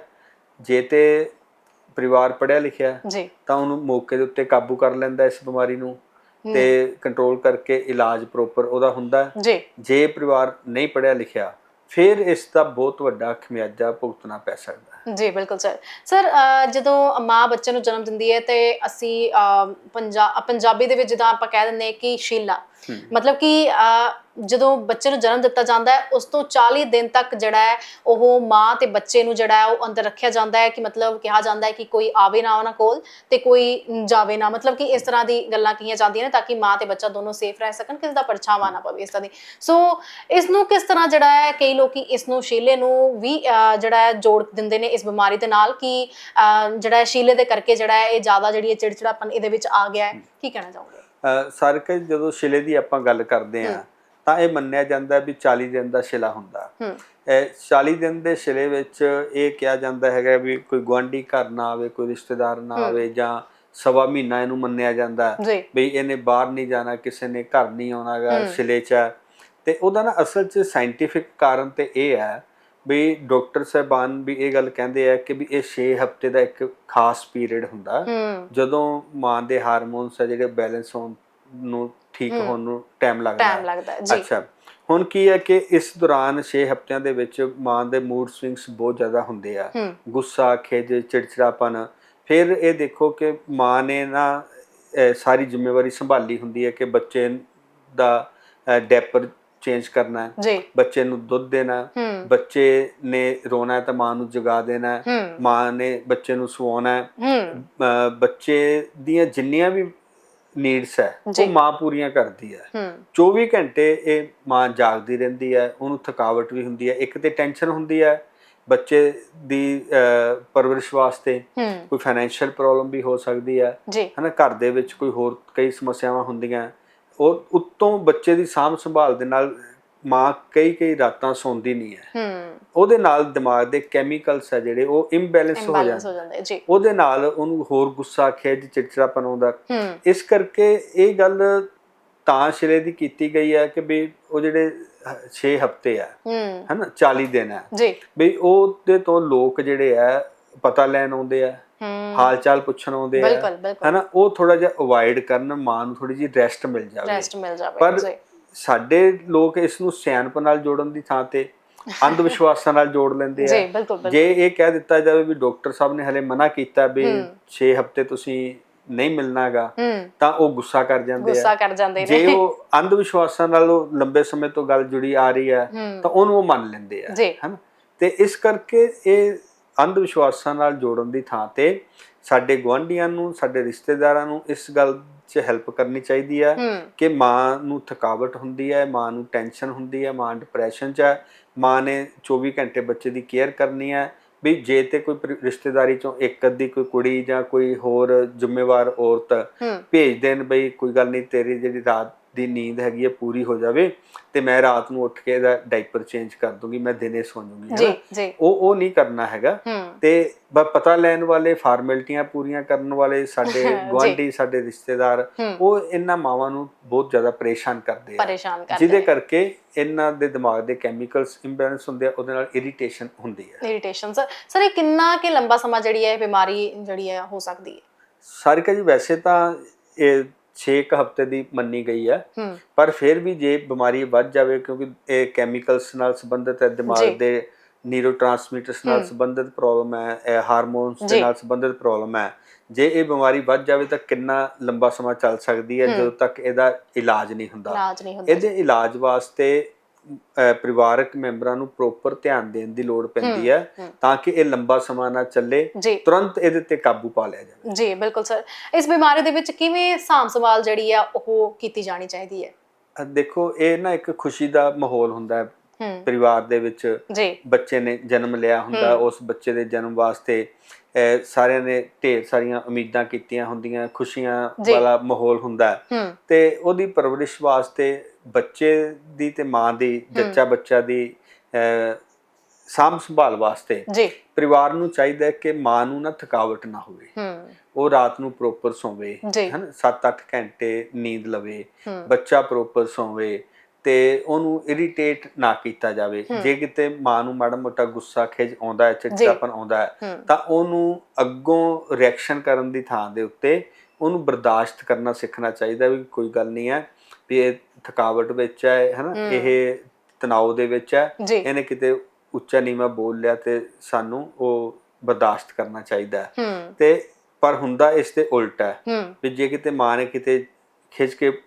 Speaker 2: ਜੇ ਤੇ ਪਰਿਵਾਰ ਪੜਿਆ ਲਿਖਿਆ ਤਾਂ ਉਹਨੂੰ ਮੌਕੇ ਦੇ ਉੱਤੇ ਕਾਬੂ ਕਰ ਲੈਂਦਾ ਇਸ ਬਿਮਾਰੀ ਨੂੰ। ਤੇ ਕੰਟਰੋਲ ਕਰਕੇ ਇਲਾਜ ਪ੍ਰੋਪਰ ਉਹਦਾ ਹੁੰਦਾ।
Speaker 1: ਜੀ
Speaker 2: ਜੇ ਪਰਿਵਾਰ ਨਹੀਂ ਪੜਿਆ ਲਿਖਿਆ ਫਿਰ ਇਸ ਦਾ ਬਹੁਤ ਵੱਡਾ ਖਮਿਆਜਾ ਭੁਗਤਣਾ ਪੈ ਸਕਦਾ ਹੈ
Speaker 1: ਜੀ ਬਿਲਕੁਲ ਸਰ ਸਰ ਜਦੋਂ ਮਾਂ ਬੱਚੇ ਨੂੰ ਜਨਮ ਦਿੰਦੀ ਹੈ ਤੇ ਅਸੀਂ ਪੰਜਾਬੀ ਦੇ ਵਿੱਚ ਜਿੱਦਾਂ ਆਪਾਂ ਕਹਿ ਦਿੰਦੇ ਕਿ ਸ਼ੀਲਾ। ਮਤਲਬ ਕਿ ਜਦੋਂ ਬੱਚੇ ਨੂੰ ਜਨਮ ਦਿੱਤਾ ਜਾਂਦਾ ਹੈ ਉਸ ਤੋਂ 40 ਦਿਨ ਤੱਕ ਜਿਹੜਾ ਹੈ ਉਹ ਮਾਂ ਤੇ ਬੱਚੇ ਨੂੰ ਜਿਹੜਾ ਹੈ ਉਹ ਅੰਦਰ ਰੱਖਿਆ ਜਾਂਦਾ ਹੈ ਕਿ ਮਤਲਬ ਕਿਹਾ ਜਾਂਦਾ ਹੈ ਕਿ ਕੋਈ ਆਵੇ ਨਾ ਉਹਨਾਂ ਕੋਲ ਤੇ ਕੋਈ ਜਾਵੇ ਨਾ। ਮਤਲਬ ਕਿ ਇਸ ਤਰ੍ਹਾਂ ਦੀ ਗੱਲਾਂ ਕਹੀਆਂ ਜਾਂਦੀਆਂ ਨੇ ਤਾਂ ਕਿ ਮਾਂ ਤੇ ਬੱਚਾ ਦੋਨੋਂ ਸੇਫ ਰਹਿ ਸਕਣ ਕਿਸੇ ਦਾ ਪਰਛਾਵਾਂ ਨਾ ਪਵੇ ਇਸ ਤਰ੍ਹਾਂ ਦੀ। ਸੋ ਇਸ ਨੂੰ ਕਿਸ ਤਰ੍ਹਾਂ ਜਿਹੜਾ ਹੈ ਕਈ ਲੋਕੀ ਇਸ ਨੂੰ ਸ਼ੀਲੇ ਨੂੰ ਵੀ ਜਿਹੜਾ ਹੈ ਜੋੜ ਦਿੰਦੇ ਨੇ ਇਸ ਬਿਮਾਰੀ ਦੇ ਨਾਲ ਕਿ ਜਿਹੜਾ ਹੈ ਸ਼ੀਲੇ ਦੇ ਕਰਕੇ ਜਿਹੜਾ ਹੈ ਇਹ ਜ਼ਿਆਦਾ ਜਿਹੜੀ ਹੈ ਚਿੜਚਿੜਾਪਨ ਇਹਦੇ ਵਿੱਚ ਆ ਗਿਆ ਹੈ। ਕੀ ਕਹਿਣਾ ਚਾਹੋਗੇ?
Speaker 2: ਸਰਕ ਜਦੋਂ ਸ਼ਿਲੇ ਦੀ ਆਪਾਂ ਗੱਲ ਕਰਦੇ। ਆ ਤਾਂ ਇਹ ਮੰਨਿਆ ਜਾਂਦਾ ਵੀ 40 ਦਿਨ ਦਾ ਸ਼ਿਲਾ ਹੁੰਦਾ
Speaker 1: ਹੂੰ
Speaker 2: ਇਹ 40 ਦਿਨ ਦੇ ਸ਼ਿਲੇ ਵਿੱਚ ਇਹ ਕਿਹਾ ਜਾਂਦਾ ਹੈਗਾ ਵੀ ਕੋਈ ਗੁਆਂਢੀ ਘਰ ਨਾ ਆਵੇ ਕੋਈ ਰਿਸ਼ਤੇਦਾਰ ਨਾ। ਆਵੇ ਜਾਂ ਸਵਾ ਮਹੀਨਾ ਇਹਨੂੰ ਮੰਨਿਆ ਜਾਂਦਾ ਵੀ ਇਹਨੇ ਬਾਹਰ ਨਹੀਂ ਜਾਣਾ ਕਿਸੇ ਨੇ ਘਰ ਨਹੀਂ ਆਉਣਾਗਾ। ਸ਼ਿਲੇ 'ਚ। ਤੇ ਉਹਦਾ ਨਾ ਅਸਲ 'ਚ ਸਾਇੰਟੀਫਿਕ ਕਾਰਨ ਤੇ ਇਹ ਹੈ ਵੀ ਡਾਕਟਰ ਸਾਹਿਬਾਨ ਵੀ ਇਹ ਗੱਲ ਕਹਿੰਦੇ ਆ ਕਿ ਵੀ ਇਹ 6 ਹਫ਼ਤੇ ਦਾ ਇੱਕ ਖਾਸ ਪੀਰੀਅਡ ਹੁੰਦਾ ਜਦੋਂ ਮਾਂ ਦੇ ਹਾਰਮੋਨਸ ਆ ਜਿਹੜੇ ਬੈਲੈਂਸ ਹੋਣ ਨੂੰ ਠੀਕ। ਹੋਣ ਨੂੰ ਟਾਈਮ ਲੱਗਦਾ
Speaker 1: ਟਾਈਮ
Speaker 2: ਹੈ।
Speaker 1: ਲੱਗਦਾ ਹੈ ਜੀ।
Speaker 2: ਅੱਛਾ ਹੁਣ ਕੀ ਹੈ ਕਿ ਇਸ ਦੌਰਾਨ 6 ਹਫ਼ਤਿਆਂ ਦੇ ਵਿੱਚ ਮਾਂ ਦੇ ਮੂਡ ਸਵਿੰਗਸ ਬਹੁਤ ਜ਼ਿਆਦਾ ਹੁੰਦੇ ਆ। ਗੁੱਸਾ ਖਿਜ ਚਿੜਚਿੜਾਪਨ ਫਿਰ ਇਹ ਦੇਖੋ ਕਿ ਮਾਂ ਨੇ ਨਾ ਸਾਰੀ ਜ਼ਿੰਮੇਵਾਰੀ ਸੰਭਾਲੀ ਹੁੰਦੀ ਹੈ ਕਿ ਬੱਚੇ ਦਾ ਡੈਪਰ ਚੇਂਜ ਕਰਨਾ ਹੈ। ਬੱਚੇ ਨੂੰ ਦੁੱਧ ਦੇਣਾ ਬੱਚੇ ਨੇ ਰੋਣਾ ਹੈ ਤਾਂ ਮਾਂ ਨੂੰ ਜਗਾ ਦੇਣਾ ਹੈ। ਮਾਂ ਨੇ ਬੱਚੇ ਨੂੰ ਸਵਾਉਣਾ ਹੈ। ਬੱਚੇ ਦੀਆਂ ਜਿੰਨੀਆਂ ਵੀ ਨੀਡਸ ਹੈ। ਉਹ ਮਾਂ ਪੂਰੀਆਂ ਕਰਦੀ ਹੈ।
Speaker 1: ਹੂੰ।
Speaker 2: 24 ਘੰਟੇ ਇਹ ਮਾਂ ਜਾਗਦੀ ਰਹਿੰਦੀ ਹੈ ਉਹਨੂੰ ਥਕਾਵਟ ਵੀ ਹੁੰਦੀ ਹੈ ਇੱਕ ਤੇ ਟੈਨਸ਼ਨ ਹੁੰਦੀ ਹੈ ਬੱਚੇ ਦੀ ਪਰਵਰਿਸ਼ ਵਾਸਤੇ ਕੋਈ ਫਾਈਨੈਂਸ਼ੀਅਲ ਪ੍ਰੋਬਲਮ ਵੀ ਹੋ ਸਕਦੀ ਹੈ। ਹਨਾ ਘਰ ਦੇ ਵਿੱਚ ਕੋਈ ਹੋਰ ਕਈ ਸਮੱਸਿਆਵਾਂ ਹੁੰਦੀਆਂ। ਔਰ ਉੱਤੋਂ ਬੱਚੇ ਦੀ ਸਾਂਭ ਸੰਭਾਲ ਦੇ ਨਾਲ ਮਾਂ ਕਈ ਕਈ ਰਾਤਾਂ ਸੌਂਦੀ ਨਹੀਂ ਹੈ।
Speaker 1: ਹੂੰ।
Speaker 2: ਉਹਦੇ ਨਾਲ ਦਿਮਾਗ ਦੇ ਕੈਮੀਕਲਸ ਹੈ ਜਿਹੜੇ ਉਹ ਇੰਬੈਲੈਂਸ ਹੋ ਜਾਂਦੇ।
Speaker 1: ਜੀ।
Speaker 2: ਉਹਦੇ ਨਾਲ ਉਹਨੂੰ ਹੋਰ ਗੁੱਸਾ ਖਿਜ ਚਿੜਚਿੜਾਪਨ ਆਉਂਦਾ। ਇਸ ਕਰਕੇ ਇਹ ਗੱਲ ਤਾਂ ਸਿਰੇ ਦੀ ਕੀਤੀ ਗਈ ਹੈ ਕਿ ਵੀ ਉਹ ਜਿਹੜੇ 6 ਹਫ਼ਤੇ ਆ
Speaker 1: ਹੂੰ।
Speaker 2: ਹਨਾ 40 ਦਿਨ ਆ।
Speaker 1: ਜੀ।
Speaker 2: ਵੀ ਉਹਦੇ ਤੋਂ ਲੋਕ ਜਿਹੜੇ ਆ ਪਤਾ ਲੈਣ ਆਉਂਦੇ ਆ ਹਾਲ ਚਾਲ ਪੁੱਛਣ ਆਉਂਦੇ ਆ ਹਨਾ ਉਹ ਥੋੜਾ ਜਿਹਾ ਅਵੋਇਡ ਕਰਨ ਮਾਂ ਨੂੰ ਥੋੜੀ ਜਿਹੀ ਰੈਸਟ ਮਿਲ ਜਾਵੇ।
Speaker 1: ਰੈਸਟ ਮਿਲ ਜਾਵੇ
Speaker 2: ਪਰ
Speaker 1: ਜੀ।
Speaker 2: ਸਾਡੇ ਲੋਕ ਇਸ ਨੂੰ ਸਿਆਣਪ ਨਾਲ ਜੋੜਨ ਦੀ ਥਾਂ ਤੇ ਅੰਧ ਵਿਸ਼ਵਾਸਾਂ ਨਾਲ ਜੋੜ ਲੈਂਦੇ
Speaker 1: ਜੀ
Speaker 2: ਆ ਜੇ ਇਹ ਕਹਿ ਦਿੱਤਾ ਜਾਵੇ ਵੀ ਡਾਕਟਰ ਸਾਹਿਬ ਨੇ ਹਲੇ ਮਨਾ ਕੀਤਾ ਵੀ
Speaker 1: ਹੂੰ।
Speaker 2: 6 ਹਫ਼ਤੇ ਤੁਸੀਂ ਨਹੀਂ ਮਿਲਣਾਗਾ ਤਾਂ ਉਹ ਗੁੱਸਾ ਕਰ ਜਾਂਦੇ ਆ।
Speaker 1: ਗੁੱਸਾ ਕਰ ਜਾਂਦੇ
Speaker 2: ਜੇ
Speaker 1: ਨੇ
Speaker 2: ਉਹ ਅੰਧ ਵਿਸ਼ਵਾਸਾਂ ਨਾਲ ਉਹ ਲੰਬੇ ਸਮੇਂ ਤੋਂ ਗੱਲ ਜੁੜੀ ਆ ਰਹੀ ਹੈ ਤਾਂ ਉਹਨੂੰ ਉਹ ਮੰਨ ਲੈਂਦੇ ਆ
Speaker 1: ਜੀ।
Speaker 2: ਹਨਾ? ਤੇ ਇਸ ਕਰਕੇ ਇਹ ਅੰਧ ਵਿਸ਼ਵਾਸਾਂ ਨਾਲ ਜੋੜਨ ਦੀ ਥਾਂ ਤੇ ਸਾਡੇ ਗੁਆਂਢੀਆਂ ਨੂੰ ਸਾਡੇ ਰਿਸ਼ਤੇਦਾਰਾਂ ਨੂੰ ਇਸ ਗੱਲ 'ਚ ਹੈਲਪ ਕਰਨੀ ਚਾਹੀਦੀ ਹੈ। ਕਿ ਮਾਂ ਨੂੰ ਥਕਾਵਟ ਹੁੰਦੀ ਹੈ ਮਾਂ ਨੂੰ ਟੈਨਸ਼ਨ ਹੁੰਦੀ ਹੈ ਮਾਂ ਡਿਪਰੈਸ਼ਨ 'ਚ ਹੈ ਮਾਂ ਨੇ 24 ਘੰਟੇ ਬੱਚੇ ਦੀ ਕੇਅਰ ਕਰਨੀ ਹੈ ਵੀ ਜੇ ਤੇ ਕੋਈ ਰਿਸ਼ਤੇਦਾਰੀ ਚੋਂ ਇੱਕ ਅੱਧੀ ਕੋਈ ਕੁੜੀ ਜਾਂ ਕੋਈ ਹੋਰ ਜ਼ਿੰਮੇਵਾਰ ਔਰਤ ਭੇਜ ਦੇਣ ਬਈ ਕੋਈ ਗੱਲ ਨਹੀਂ ਤੇਰੀ ਜਿਹੜੀ ਰਾਤ ਦੀ ਨੀਂਦ ਹੈਗੀ ਹੈ ਪੂਰੀ ਹੋ ਜਾਵੇ ਤੇ ਮੈਂ ਰਾਤ ਨੂੰ ਉੱਠ ਕੇ ਇਹਦਾ ਡਾਈਪਰ ਚੇਂਜ ਕਰ ਦੂੰਗੀ ਮੈਂ ਦਿਨੇ ਸੌਂ ਜੂੰਗੀ?
Speaker 1: ਜੀ
Speaker 2: ਉਹ ਉਹ ਨਹੀਂ ਕਰਨਾ ਹੈਗਾ।
Speaker 1: ਹੂੰ।
Speaker 2: ਤੇ ਬ ਪਤਾ ਲੈਣ ਵਾਲੇ ਫਾਰਮੈਲਿਟੀਆਂ ਪੂਰੀਆਂ ਕਰਨ ਵਾਲੇ ਸਾਡੇ
Speaker 1: ਜੀ।
Speaker 2: ਗੁਆਂਢੀ ਸਾਡੇ ਰਿਸ਼ਤੇਦਾਰ
Speaker 1: ਹੂੰ।
Speaker 2: ਉਹ ਇਹਨਾਂ ਮਾਵਾਂ ਨੂੰ ਬਹੁਤ ਜ਼ਿਆਦਾ ਪਰੇਸ਼ਾਨ ਕਰਦੇ ਆ।
Speaker 1: ਪਰੇਸ਼ਾਨ ਕਰਦੇ
Speaker 2: ਜਿਹਦੇ ਕਰਕੇ ਇਹਨਾਂ ਦੇ ਦਿਮਾਗ ਦੇ ਕੈਮੀਕਲਸ ਇੰਬੈਲੈਂਸ ਹੁੰਦੇ ਆ ਉਹਦੇ ਨਾਲ ਇਰੀਟੇਸ਼ਨ ਹੁੰਦੀ ਹੈ
Speaker 1: ਇਰੀਟੇਸ਼ਨ ਸਰ ਸਰ ਇਹ ਕਿੰਨਾ ਕਿ ਲੰਬਾ ਸਮਾਂ ਜਿਹੜੀ ਹੈ ਇਹ ਬਿਮਾਰੀ ਜਿਹੜੀ ਹੈ ਹੋ ਸਕਦੀ ਹੈ?
Speaker 2: ਸਾਰਿਕਾ ਜੀ ਵੈਸੇ ਤਾਂ ਇਹ 6 ਹਫ਼ਤੇ ਦੀ ਮੰਨੀ ਗਈ ਹੈ ਪਰ ਫਿਰ ਵੀ ਜੇ ਬਿਮਾਰੀ ਵੱਧ ਜਾਵੇ ਕਿਉਂਕਿ ਇਹ ਕੈਮੀਕਲਸ ਨਾਲ ਸੰਬੰਧਿਤ ਹੈ। ਦਿਮਾਗ ਦੇ ਨਿਊਰੋਟ੍ਰਾਂਸਮਿਟਰਸ ਨਾਲ। ਸੰਬੰਧਿਤ ਪ੍ਰੋਬਲਮ ਹੈ ਇਹ ਹਾਰਮੋਨਸ। ਦੇ ਨਾਲ ਸੰਬੰਧਿਤ ਪ੍ਰੋਬਲਮ ਹੈ ਜੇ ਇਹ ਬਿਮਾਰੀ ਵੱਧ ਜਾਵੇ ਤਾਂ ਕਿੰਨਾ ਲੰਬਾ ਸਮਾਂ ਚੱਲ ਸਕਦੀ ਹੈ। ਜਦੋਂ ਤੱਕ ਇਹਦਾ ਇਲਾਜ ਨਹੀਂ ਹੁੰਦਾ
Speaker 1: ਇਲਾਜ ਨਹੀਂ ਹੁੰਦਾ
Speaker 2: ਇਹਦੇ ਇਲਾਜ ਵਾਸਤੇ ਪਰਿਵਾਰਕ ਮੈਂਬਰਾਂ ਨੂੰ ਪ੍ਰੋਪਰ ਧਿਆਨ ਦੇਣ ਦੀ ਲੋੜ ਪੈਂਦੀ ਹੈ। ਤਾਂ ਕਿ ਇਹ ਲੰਬਾ ਸਮਾਂ ਨਾ ਚੱਲੇ ਤੁਰੰਤ ਇਹਦੇ ਤੇ ਕਾਬੂ ਪਾ ਲਿਆ ਜਾਵੇ।
Speaker 1: ਜੀ ਬਿਲਕੁਲ ਸਰ। ਇਸ ਬਿਮਾਰੀ ਦੇ ਵਿੱਚ ਕਿਵੇਂ ਸਾਂਭ ਸੰਭਾਲ ਜਿਹੜੀ ਆ ਉਹ ਕੀਤੀ ਜਾਣੀ ਚਾਹੀਦੀ ਹੈ?
Speaker 2: ਦੇਖੋ ਇਹ ਨਾ ਇੱਕ ਖੁਸ਼ੀ ਦਾ ਮਾਹੌਲ ਹੁੰਦਾ ਹੈ। ਪਰਿਵਾਰ ਦੇ ਵਿੱਚ ਬੱਚੇ ਨੇ ਜਨਮ ਲਿਆ ਹੁੰਦਾ। ਉਸ ਬੱਚੇ ਦੇ ਜਨਮ ਵਾਸਤੇ ਸਾਰਿਆਂ ਨੇ ਢੇਰ ਸਾਰੀਆਂ ਉਮੀਦਾਂ ਕੀਤੀਆਂ ਹੁੰਦੀਆਂ ਖੁਸ਼ੀਆਂ। ਵਾਲਾ ਮਾਹੌਲ ਹੁੰਦਾ ਤੇ ਉਹਦੀ ਪਰਵਰਿਸ਼ ਵਾਸਤੇ ਬੱਚੇ ਦੀ ਤੇ ਮਾਂ ਦੀ ਜੱਚਾ ਬੱਚਾ ਦੀ ਸਾਂਭ ਸੰਭਾਲ ਵਾਸਤੇ
Speaker 1: ਜੀ।
Speaker 2: ਪਰਿਵਾਰ ਨੂੰ ਚਾਹੀਦਾ ਕਿ ਮਾਂ ਨੂੰ ਨਾ ਥਕਾਵਟ ਨਾ ਹੋਵੇ।
Speaker 1: ਹੂੰ।
Speaker 2: ਉਹ ਰਾਤ ਨੂੰ ਪ੍ਰੋਪਰ ਸੋਵੇ ਹਨ 7-8 ਘੰਟੇ ਨੀਂਦ ਲਵੇ ਬੱਚਾ ਪ੍ਰੋਪਰ ਸੋਵੇ ਤੇ ਉਹਨੂੰ ਇਰੀਟੇਟ ਨਾ ਕੀਤਾ ਜਾਵੇ। ਜੇ ਕਿਤੇ ਮਾਂ ਨੂੰ ਮਾੜਾ ਮੋਟਾ ਗੁੱਸਾ ਖਿਜ ਆਉਂਦਾ ਹੈ ਚਿੜਚਿੜਾਪਨ ਆਉਂਦਾ ਹੂੰ ਤਾਂ ਉਹਨੂੰ ਅੱਗੋਂ ਰਿਐਕਸ਼ਨ ਕਰਨ ਦੀ ਥਾਂ ਦੇ ਉੱਤੇ ਉਹਨੂੰ ਬਰਦਾਸ਼ਤ ਕਰਨਾ ਸਿੱਖਣਾ ਚਾਹੀਦਾ ਵੀ ਕੋਈ ਗੱਲ ਨਹੀਂ ਹੈ। ਵੀ ਇਹ ਥਕਾਵਟ ਵਿੱਚ ਹੈ ਹਨਾ। ਇਹ ਤਣਾਅ ਦੇ ਵਿੱਚ ਹੈ। ਇਹਨੇ ਕਿਤੇ ਉੱਚਾ ਨੀਵਾਂ ਬੋਲ ਲਿਆ ਤੇ ਸਾਨੂੰ ਉਹ ਬਰਦਾਸ਼ਤ ਕਰਨਾ ਚਾਹੀਦਾ ਹੈ। ਤੇ ਪਰ ਹੁੰਦਾ ਇਸ ਤੇ ਉਲਟਾ ਹੂੰ। ਵੀ ਜੇ ਕਿਤੇ ਮਾਂ ਨੇ ਕਿਤੇ ਖਿੱਚ ਕੇ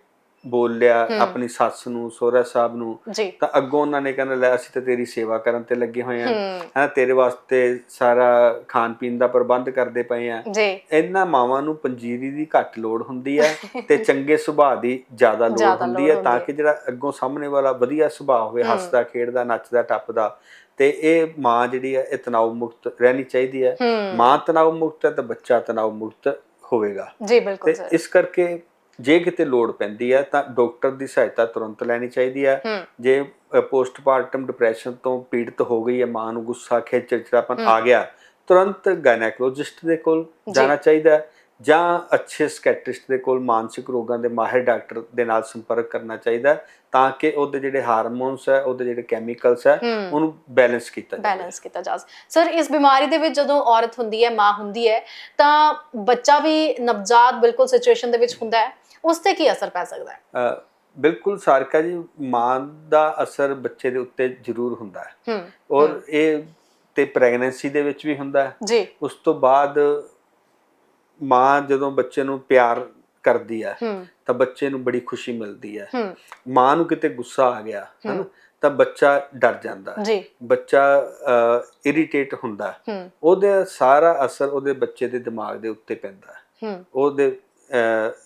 Speaker 2: ਬੋਲ ਲਿਆ
Speaker 1: ਹੂੰ।
Speaker 2: ਆਪਣੀ ਸੱਸ ਨੂੰ ਸਹੁਰਾ ਸਾਹਿਬ ਨੂੰ ਤਾਂ ਅੱਗੋਂ ਉਹਨਾਂ ਨੇ ਕਹਿੰਦਾ ਲੈ ਅਸੀਂ ਤਾਂ ਤੇਰੀ ਸੇਵਾ ਕਰਨ ਤੇ ਲੱਗੇ ਹੋਏ ਹਾਂ।
Speaker 1: ਹੂੰ।
Speaker 2: ਤੇਰੇ ਵਾਸਤੇ ਸਾਰਾ ਖਾਣ ਪੀਣ ਦਾ ਪ੍ਰਬੰਧ ਕਰਦੇ ਪਏ ਆ
Speaker 1: ਜੀ।
Speaker 2: ਇਹਨਾਂ ਮਾਵਾਂ ਨੂੰ ਪੰਜੀਰੀ ਦੀ ਘੱਟ ਲੋੜ ਹੁੰਦੀ ਹੈ ਤੇ ਚੰਗੇ ਸੁਭਾਅ ਦੀ ਜ਼ਿਆਦਾ ਲੋੜ ਹੁੰਦੀ ਹੈ ਤਾਂ ਕਿ ਜਿਹੜਾ ਅੱਗੋਂ ਸਾਹਮਣੇ ਵਾਲਾ ਵਧੀਆ ਸੁਭਾਅ ਹੋਵੇ। ਹੱਸਦਾ ਖੇਡਦਾ ਨੱਚਦਾ ਟੱਪਦਾ ਤੇ ਇਹ ਮਾਂ ਜਿਹੜੀ ਹੈ ਇਹ ਤਣਾਅ ਮੁਕਤ ਰਹਿਣੀ ਚਾਹੀਦੀ ਹੈ। ਮਾਂ ਤਣਾਅ ਮੁਕਤ ਹੈ ਤਾਂ ਬੱਚਾ ਤਣਾਅ ਮੁਕਤ ਹੋਵੇਗਾ।
Speaker 1: ਜੀ ਬਿਲਕੁਲ ਸਰ।
Speaker 2: ਇਸ ਕਰਕੇ ਜੇ ਕਿਤੇ ਲੋੜ ਪੈਂਦੀ ਹੈ ਤਾਂ ਡਾਕਟਰ ਦੀ ਸਹਾਇਤਾ ਤੁਰੰਤ ਲੈਣੀ ਚਾਹੀਦੀ ਹੈ। ਜੇ ਪੋਸਟਮਾਰਟਮ ਡਿਪਰੈਸ਼ਨ ਤੋਂ ਪੀੜਤ ਹੋ ਗਈ ਹੈ ਮਾਂ ਨੂੰ ਗੁੱਸਾ ਖਿੱਚ ਚਿੜਚਿੜਾਪਨ। ਆ ਗਿਆ ਤੁਰੰਤ ਗਾਇਨੈਕੋਲੋਜਿਸਟ ਦੇ ਕੋਲ। ਜਾਣਾ ਚਾਹੀਦਾ ਹੈ ਜਾਂ ਅੱਛੇ ਸਕੈਟ੍ਰਿਸਟ ਦੇ ਕੋਲ ਮਾਨਸਿਕ ਰੋਗਾਂ ਦੇ ਮਾਹਿਰ ਡਾਕਟਰ ਦੇ ਨਾਲ ਸੰਪਰਕ ਕਰਨਾ ਚਾਹੀਦਾ ਤਾਂ ਕਿ ਉਹਦੇ ਜਿਹੜੇ ਹਾਰਮੋਨਸ ਹੈ ਉਹਦੇ ਜਿਹੜੇ ਕੈਮੀਕਲਸ ਹੈ
Speaker 1: ਹੂੰ।
Speaker 2: ਉਹਨੂੰ ਬੈਲੈਂਸ ਕੀਤਾ ਜਾਵੇ।
Speaker 1: ਬੈਲੈਂਸ ਕੀਤਾ ਜਾ ਸਰ ਇਸ ਬਿਮਾਰੀ ਦੇ ਵਿੱਚ ਜਦੋਂ ਔਰਤ ਹੁੰਦੀ ਹੈ ਮਾਂ ਹੁੰਦੀ ਹੈ ਤਾਂ ਬੱਚਾ ਵੀ ਨਵਜਾਤ ਬਿਲਕੁਲ ਸਿਚੁਏਸ਼ਨ ਦੇ ਵਿੱਚ ਹੁੰਦਾ ਹੈ। ਉਸ ਤੇ ਕੀ ਅਸਰ ਪੈ ਸਕਦਾ ਹੈ?
Speaker 2: ਬਿਲਕੁਲ ਸਾਰਕਾ ਜੀ ਮਾਂ ਦਾ ਅਸਰ ਬੱਚੇ ਦੇ ਉੱਤੇ ਜ਼ਰੂਰ ਹੁੰਦਾ ਹੈ। ਔਰ ਇਹ ਤੇ ਪ੍ਰੈਗਨੈਂਸੀ ਦੇ ਵਿੱਚ ਵੀ ਹੁੰਦਾ ਹੈ।
Speaker 1: ਜੀ।
Speaker 2: ਉਸ ਤੋਂ ਬਾਅਦ ਮਾਂ ਜਦੋਂ ਬੱਚੇ ਨੂੰ ਪਿਆਰ ਕਰਦੀ ਹੈ ਤਾਂ ਬੱਚੇ ਨੂੰ ਬੜੀ ਖੁਸ਼ੀ ਮਿਲਦੀ ਹੈ। ਮਾਂ ਨੂੰ ਕਿਤੇ ਗੁੱਸਾ ਆ ਗਿਆ ਹੈ।
Speaker 1: ਹਮ।
Speaker 2: ਤਾਂ ਬੱਚਾ ਡਰ ਜਾਂਦਾ।
Speaker 1: ਜੀ।
Speaker 2: ਬੱਚਾ ਇਰੀਟੇਟ ਹੁੰਦਾ ਉਹਦਾ ਸਾਰਾ ਅਸਰ ਉਹਦੇ ਬੱਚੇ ਦੇ ਦਿਮਾਗ ਦੇ ਉੱਤੇ ਪੈਂਦਾ ਉਹਦੇ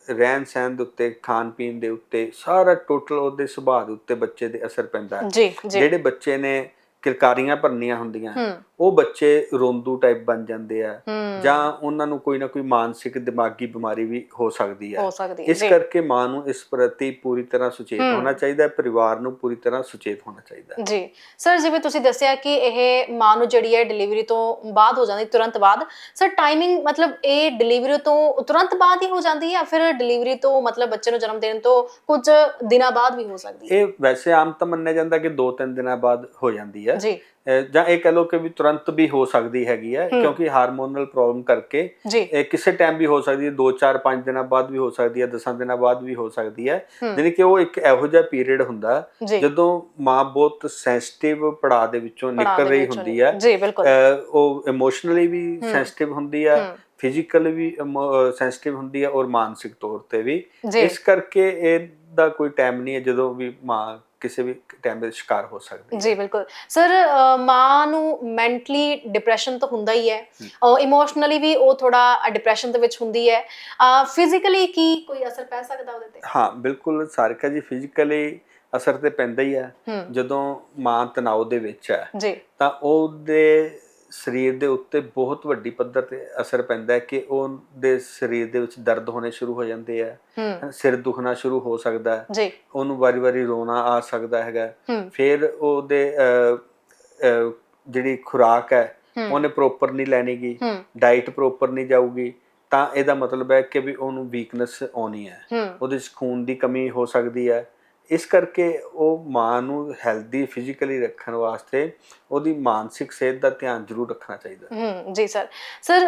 Speaker 2: ਰਹਿਣ ਸਹਿਣ ਦੇ ਉੱਤੇ ਖਾਣ ਪੀਣ ਦੇ ਉੱਤੇ ਸਾਰਾ ਟੋਟਲ ਉਹਦੇ ਸੁਭਾਅ ਦੇ ਉੱਤੇ ਬੱਚੇ ਦੇ ਅਸਰ ਪੈਂਦਾ ਹੈ। ਜਿਹੜੇ ਬੱਚੇ ਨੇ ਕਿਲਕਾਰੀਆਂ ਭਰਨੀਆਂ ਹੁੰਦੀਆਂ ਉਹ ਬੱਚੇ ਰੋਂਦੂ ਟਾਈਪ ਬਣ ਜਾਂਦੇ ਆ। ਜਾਂ ਉਹਨਾਂ ਨੂੰ ਕੋਈ ਨਾ ਕੋਈ ਮਾਨਸਿਕ ਦਿਮਾਗੀ ਬਿਮਾਰੀ ਵੀ ਹੋ ਸਕਦੀ ਹੈ ਇਸ ਕਰਕੇ ਮਾਂ ਨੂੰ ਇਸ ਪ੍ਰਤੀ ਪੂਰੀ ਤਰ੍ਹਾਂ ਸੁਚੇਤ। ਹੋਣਾ ਚਾਹੀਦਾ ਹੈ ਪਰਿਵਾਰ ਨੂੰ ਪੂਰੀ ਤਰ੍ਹਾਂ ਸੁਚੇਤ ਹੋਣਾ ਚਾਹੀਦਾ ਹੈ।
Speaker 1: ਜੀ। ਸਰ ਜਿਵੇਂ ਤੁਸੀਂ ਦੱਸਿਆ ਕਿ ਇਹ ਮਾਂ ਨੂੰ ਜਿਹੜੀ ਹੈ ਡਿਲੀਵਰੀ ਤੋਂ ਬਾਅਦ ਹੋ ਜਾਂਦੀ ਤੁਰੰਤ ਬਾਅਦ ਸਰ ਟਾਈਮਿੰਗ ਮਤਲਬ ਇਹ ਡਿਲੀਵਰੀ ਤੋਂ ਤੁਰੰਤ ਬਾਅਦ ਹੀ ਹੋ ਜਾਂਦੀ ਹੈ ਜਾਂ ਫਿਰ ਡਿਲੀਵਰੀ ਤੋਂ ਮਤਲਬ ਬੱਚੇ ਨੂੰ ਜਨਮ ਦੇਣ ਤੋਂ ਕੁਝ ਦਿਨਾਂ ਬਾਅਦ ਵੀ ਹੋ ਸਕਦੀ ਹੈ?
Speaker 2: ਇਹ ਵੈਸੇ ਆਮ ਤਾਂ ਮੰਨਿਆ ਜਾਂਦਾ ਕਿ 2-3 ਦਿਨਾਂ ਬਾਅਦ ਹੋ ਜਾਂਦੀ ਹੈ।
Speaker 1: ਜੀ।
Speaker 2: ਜਾਂ ਇਹ ਕਹ ਲਓ ਕਿ ਵੀ ਤੁਰੰਤ ਵੀ ਹੋ ਸਕਦੀ ਹੈਗੀ ਹੈ। ਕਿਉਂਕਿ ਹਾਰਮੋਨਲ ਪ੍ਰੋਬਲਮ ਕਰਕੇ ਇਹ ਕਿਸੇ ਟਾਈਮ ਵੀ ਹੋ ਸਕਦੀ ਹੈ 2-4-5 ਦਿਨਾਂ ਬਾਅਦ ਵੀ ਹੋ ਸਕਦੀ ਹੈ 10 ਦਿਨਾਂ ਬਾਅਦ ਵੀ ਹੋ ਸਕਦੀ ਹੈ। ਯਾਨੀ ਕਿ ਉਹ ਇੱਕ ਇਹੋ ਜਿਹਾ ਪੀਰੀਅਡ ਹੁੰਦਾ ਜਦੋਂ ਮਾਂ ਬਹੁਤ ਸੈਂਸਿਟਿਵ ਪੜਾਅ ਦੇ ਵਿੱਚੋਂ ਨਿਕਲ ਰਹੀ ਹੁੰਦੀ ਹੈ। ਉਹ ਇਮੋਸ਼ਨਲੀ ਵੀ। ਸੈਂਸਿਟਿਵ ਹੁੰਦੀ ਹੈ ਫਿਜ਼ੀਕਲ ਵੀ ਸੈਂਸਿਟਿਵ ਹੁੰਦੀ ਹੈ ਔਰ ਮਾਨਸਿਕ ਤੌਰ ਤੇ ਵੀ। ਇਸ ਕਰਕੇ ਇਹ ਦਾ ਕੋਈ ਟਾਈਮ ਨਹੀਂ ਹੈ ਜਦੋਂ ਵੀ ਮਾਂ ਕਿਸੇ ਵੀ ਟਾਈਮ ਦੇ ਸ਼ਿਕਾਰ ਹੋ ਸਕਦੀ
Speaker 1: ਜੀ ਬਿਲਕੁਲ। ਸਰ ਮਾਂ ਨੂੰ ਮੈਂਟਲੀ ਡਿਪਰੈਸ਼ਨ ਤਾਂ ਹੁੰਦਾ ਹੀ ਹੈ। ਇਮੋਸ਼ਨਲੀ ਵੀ ਉਹ ਥੋੜਾ ਡਿਪਰੈਸ਼ਨ ਦੇ ਵਿੱਚ ਹੁੰਦੀ ਹੈ। ਫਿਜ਼ੀਕਲੀ ਕੀ ਕੋਈ ਅਸਰ ਪੈ ਸਕਦਾ ਉਹਦੇ ਤੇ?
Speaker 2: ਹਾਂ ਬਿਲਕੁਲ ਸਾਰਿਕਾ ਜੀ ਫਿਜ਼ੀਕਲੀ ਅਸਰ ਤੇ ਪੈਂਦਾ ਹੈ ਹੂੰ। ਜਦੋਂ ਮਾਂ ਤਣਾਅ ਦੇ ਵਿੱਚ ਹੈ
Speaker 1: ਜੀ।
Speaker 2: ਤਾਂ ਉਹਦੇ ਸਰੀਰ ਦੇ ਉੱਤੇ ਬਹੁਤ ਵੱਡੀ ਪੱਧਰ ਤੇ ਅਸਰ ਪੈਂਦਾ ਹੈ ਕਿ ਉਹਦੇ ਸਰੀਰ ਦੇ ਵਿੱਚ ਦਰਦ ਹੋਣੇ ਸ਼ੁਰੂ ਹੋ ਜਾਂਦੇ ਆ। ਸਿਰ ਦੁਖਣਾ ਸ਼ੁਰੂ ਹੋ ਸਕਦਾ ਹੈ।
Speaker 1: ਜੀ।
Speaker 2: ਉਹਨੂੰ ਵਾਰੀ-ਵਾਰੀ ਰੋਣਾ ਆ ਸਕਦਾ ਹੈਗਾ। ਫਿਰ ਉਹਦੇ ਜਿਹੜੀ ਖੁਰਾਕ ਹੈ ਉਹਨੇ ਪ੍ਰੋਪਰ ਨਹੀਂ ਲੈਣੀਗੀ ਡਾਈਟ ਪ੍ਰੋਪਰ ਨਹੀਂ ਜਾਊਗੀ ਤਾਂ ਇਹਦਾ ਮਤਲਬ ਹੈ ਕਿ ਵੀ ਉਹਨੂੰ ਵੀਕਨੈਸ ਆਉਣੀ ਹੈ। ਉਹਦੇ 'ਚ ਖੂਨ ਦੀ ਕਮੀ ਹੋ ਸਕਦੀ ਹੈ। ਇਸ ਕਰਕੇ ਉਹ ਮਾਂ ਨੂੰ ਹੈਲਦੀ ਫਿਜ਼ੀਕਲੀ ਰੱਖਣ ਵਾਸਤੇ ਉਹਦੀ ਮਾਨਸਿਕ ਸਿਹਤ ਦਾ ਧਿਆਨ ਜ਼ਰੂਰ ਰੱਖਣਾ ਚਾਹੀਦਾ
Speaker 1: ਹੂੰ। ਜੀ ਸਰ। ਸਰ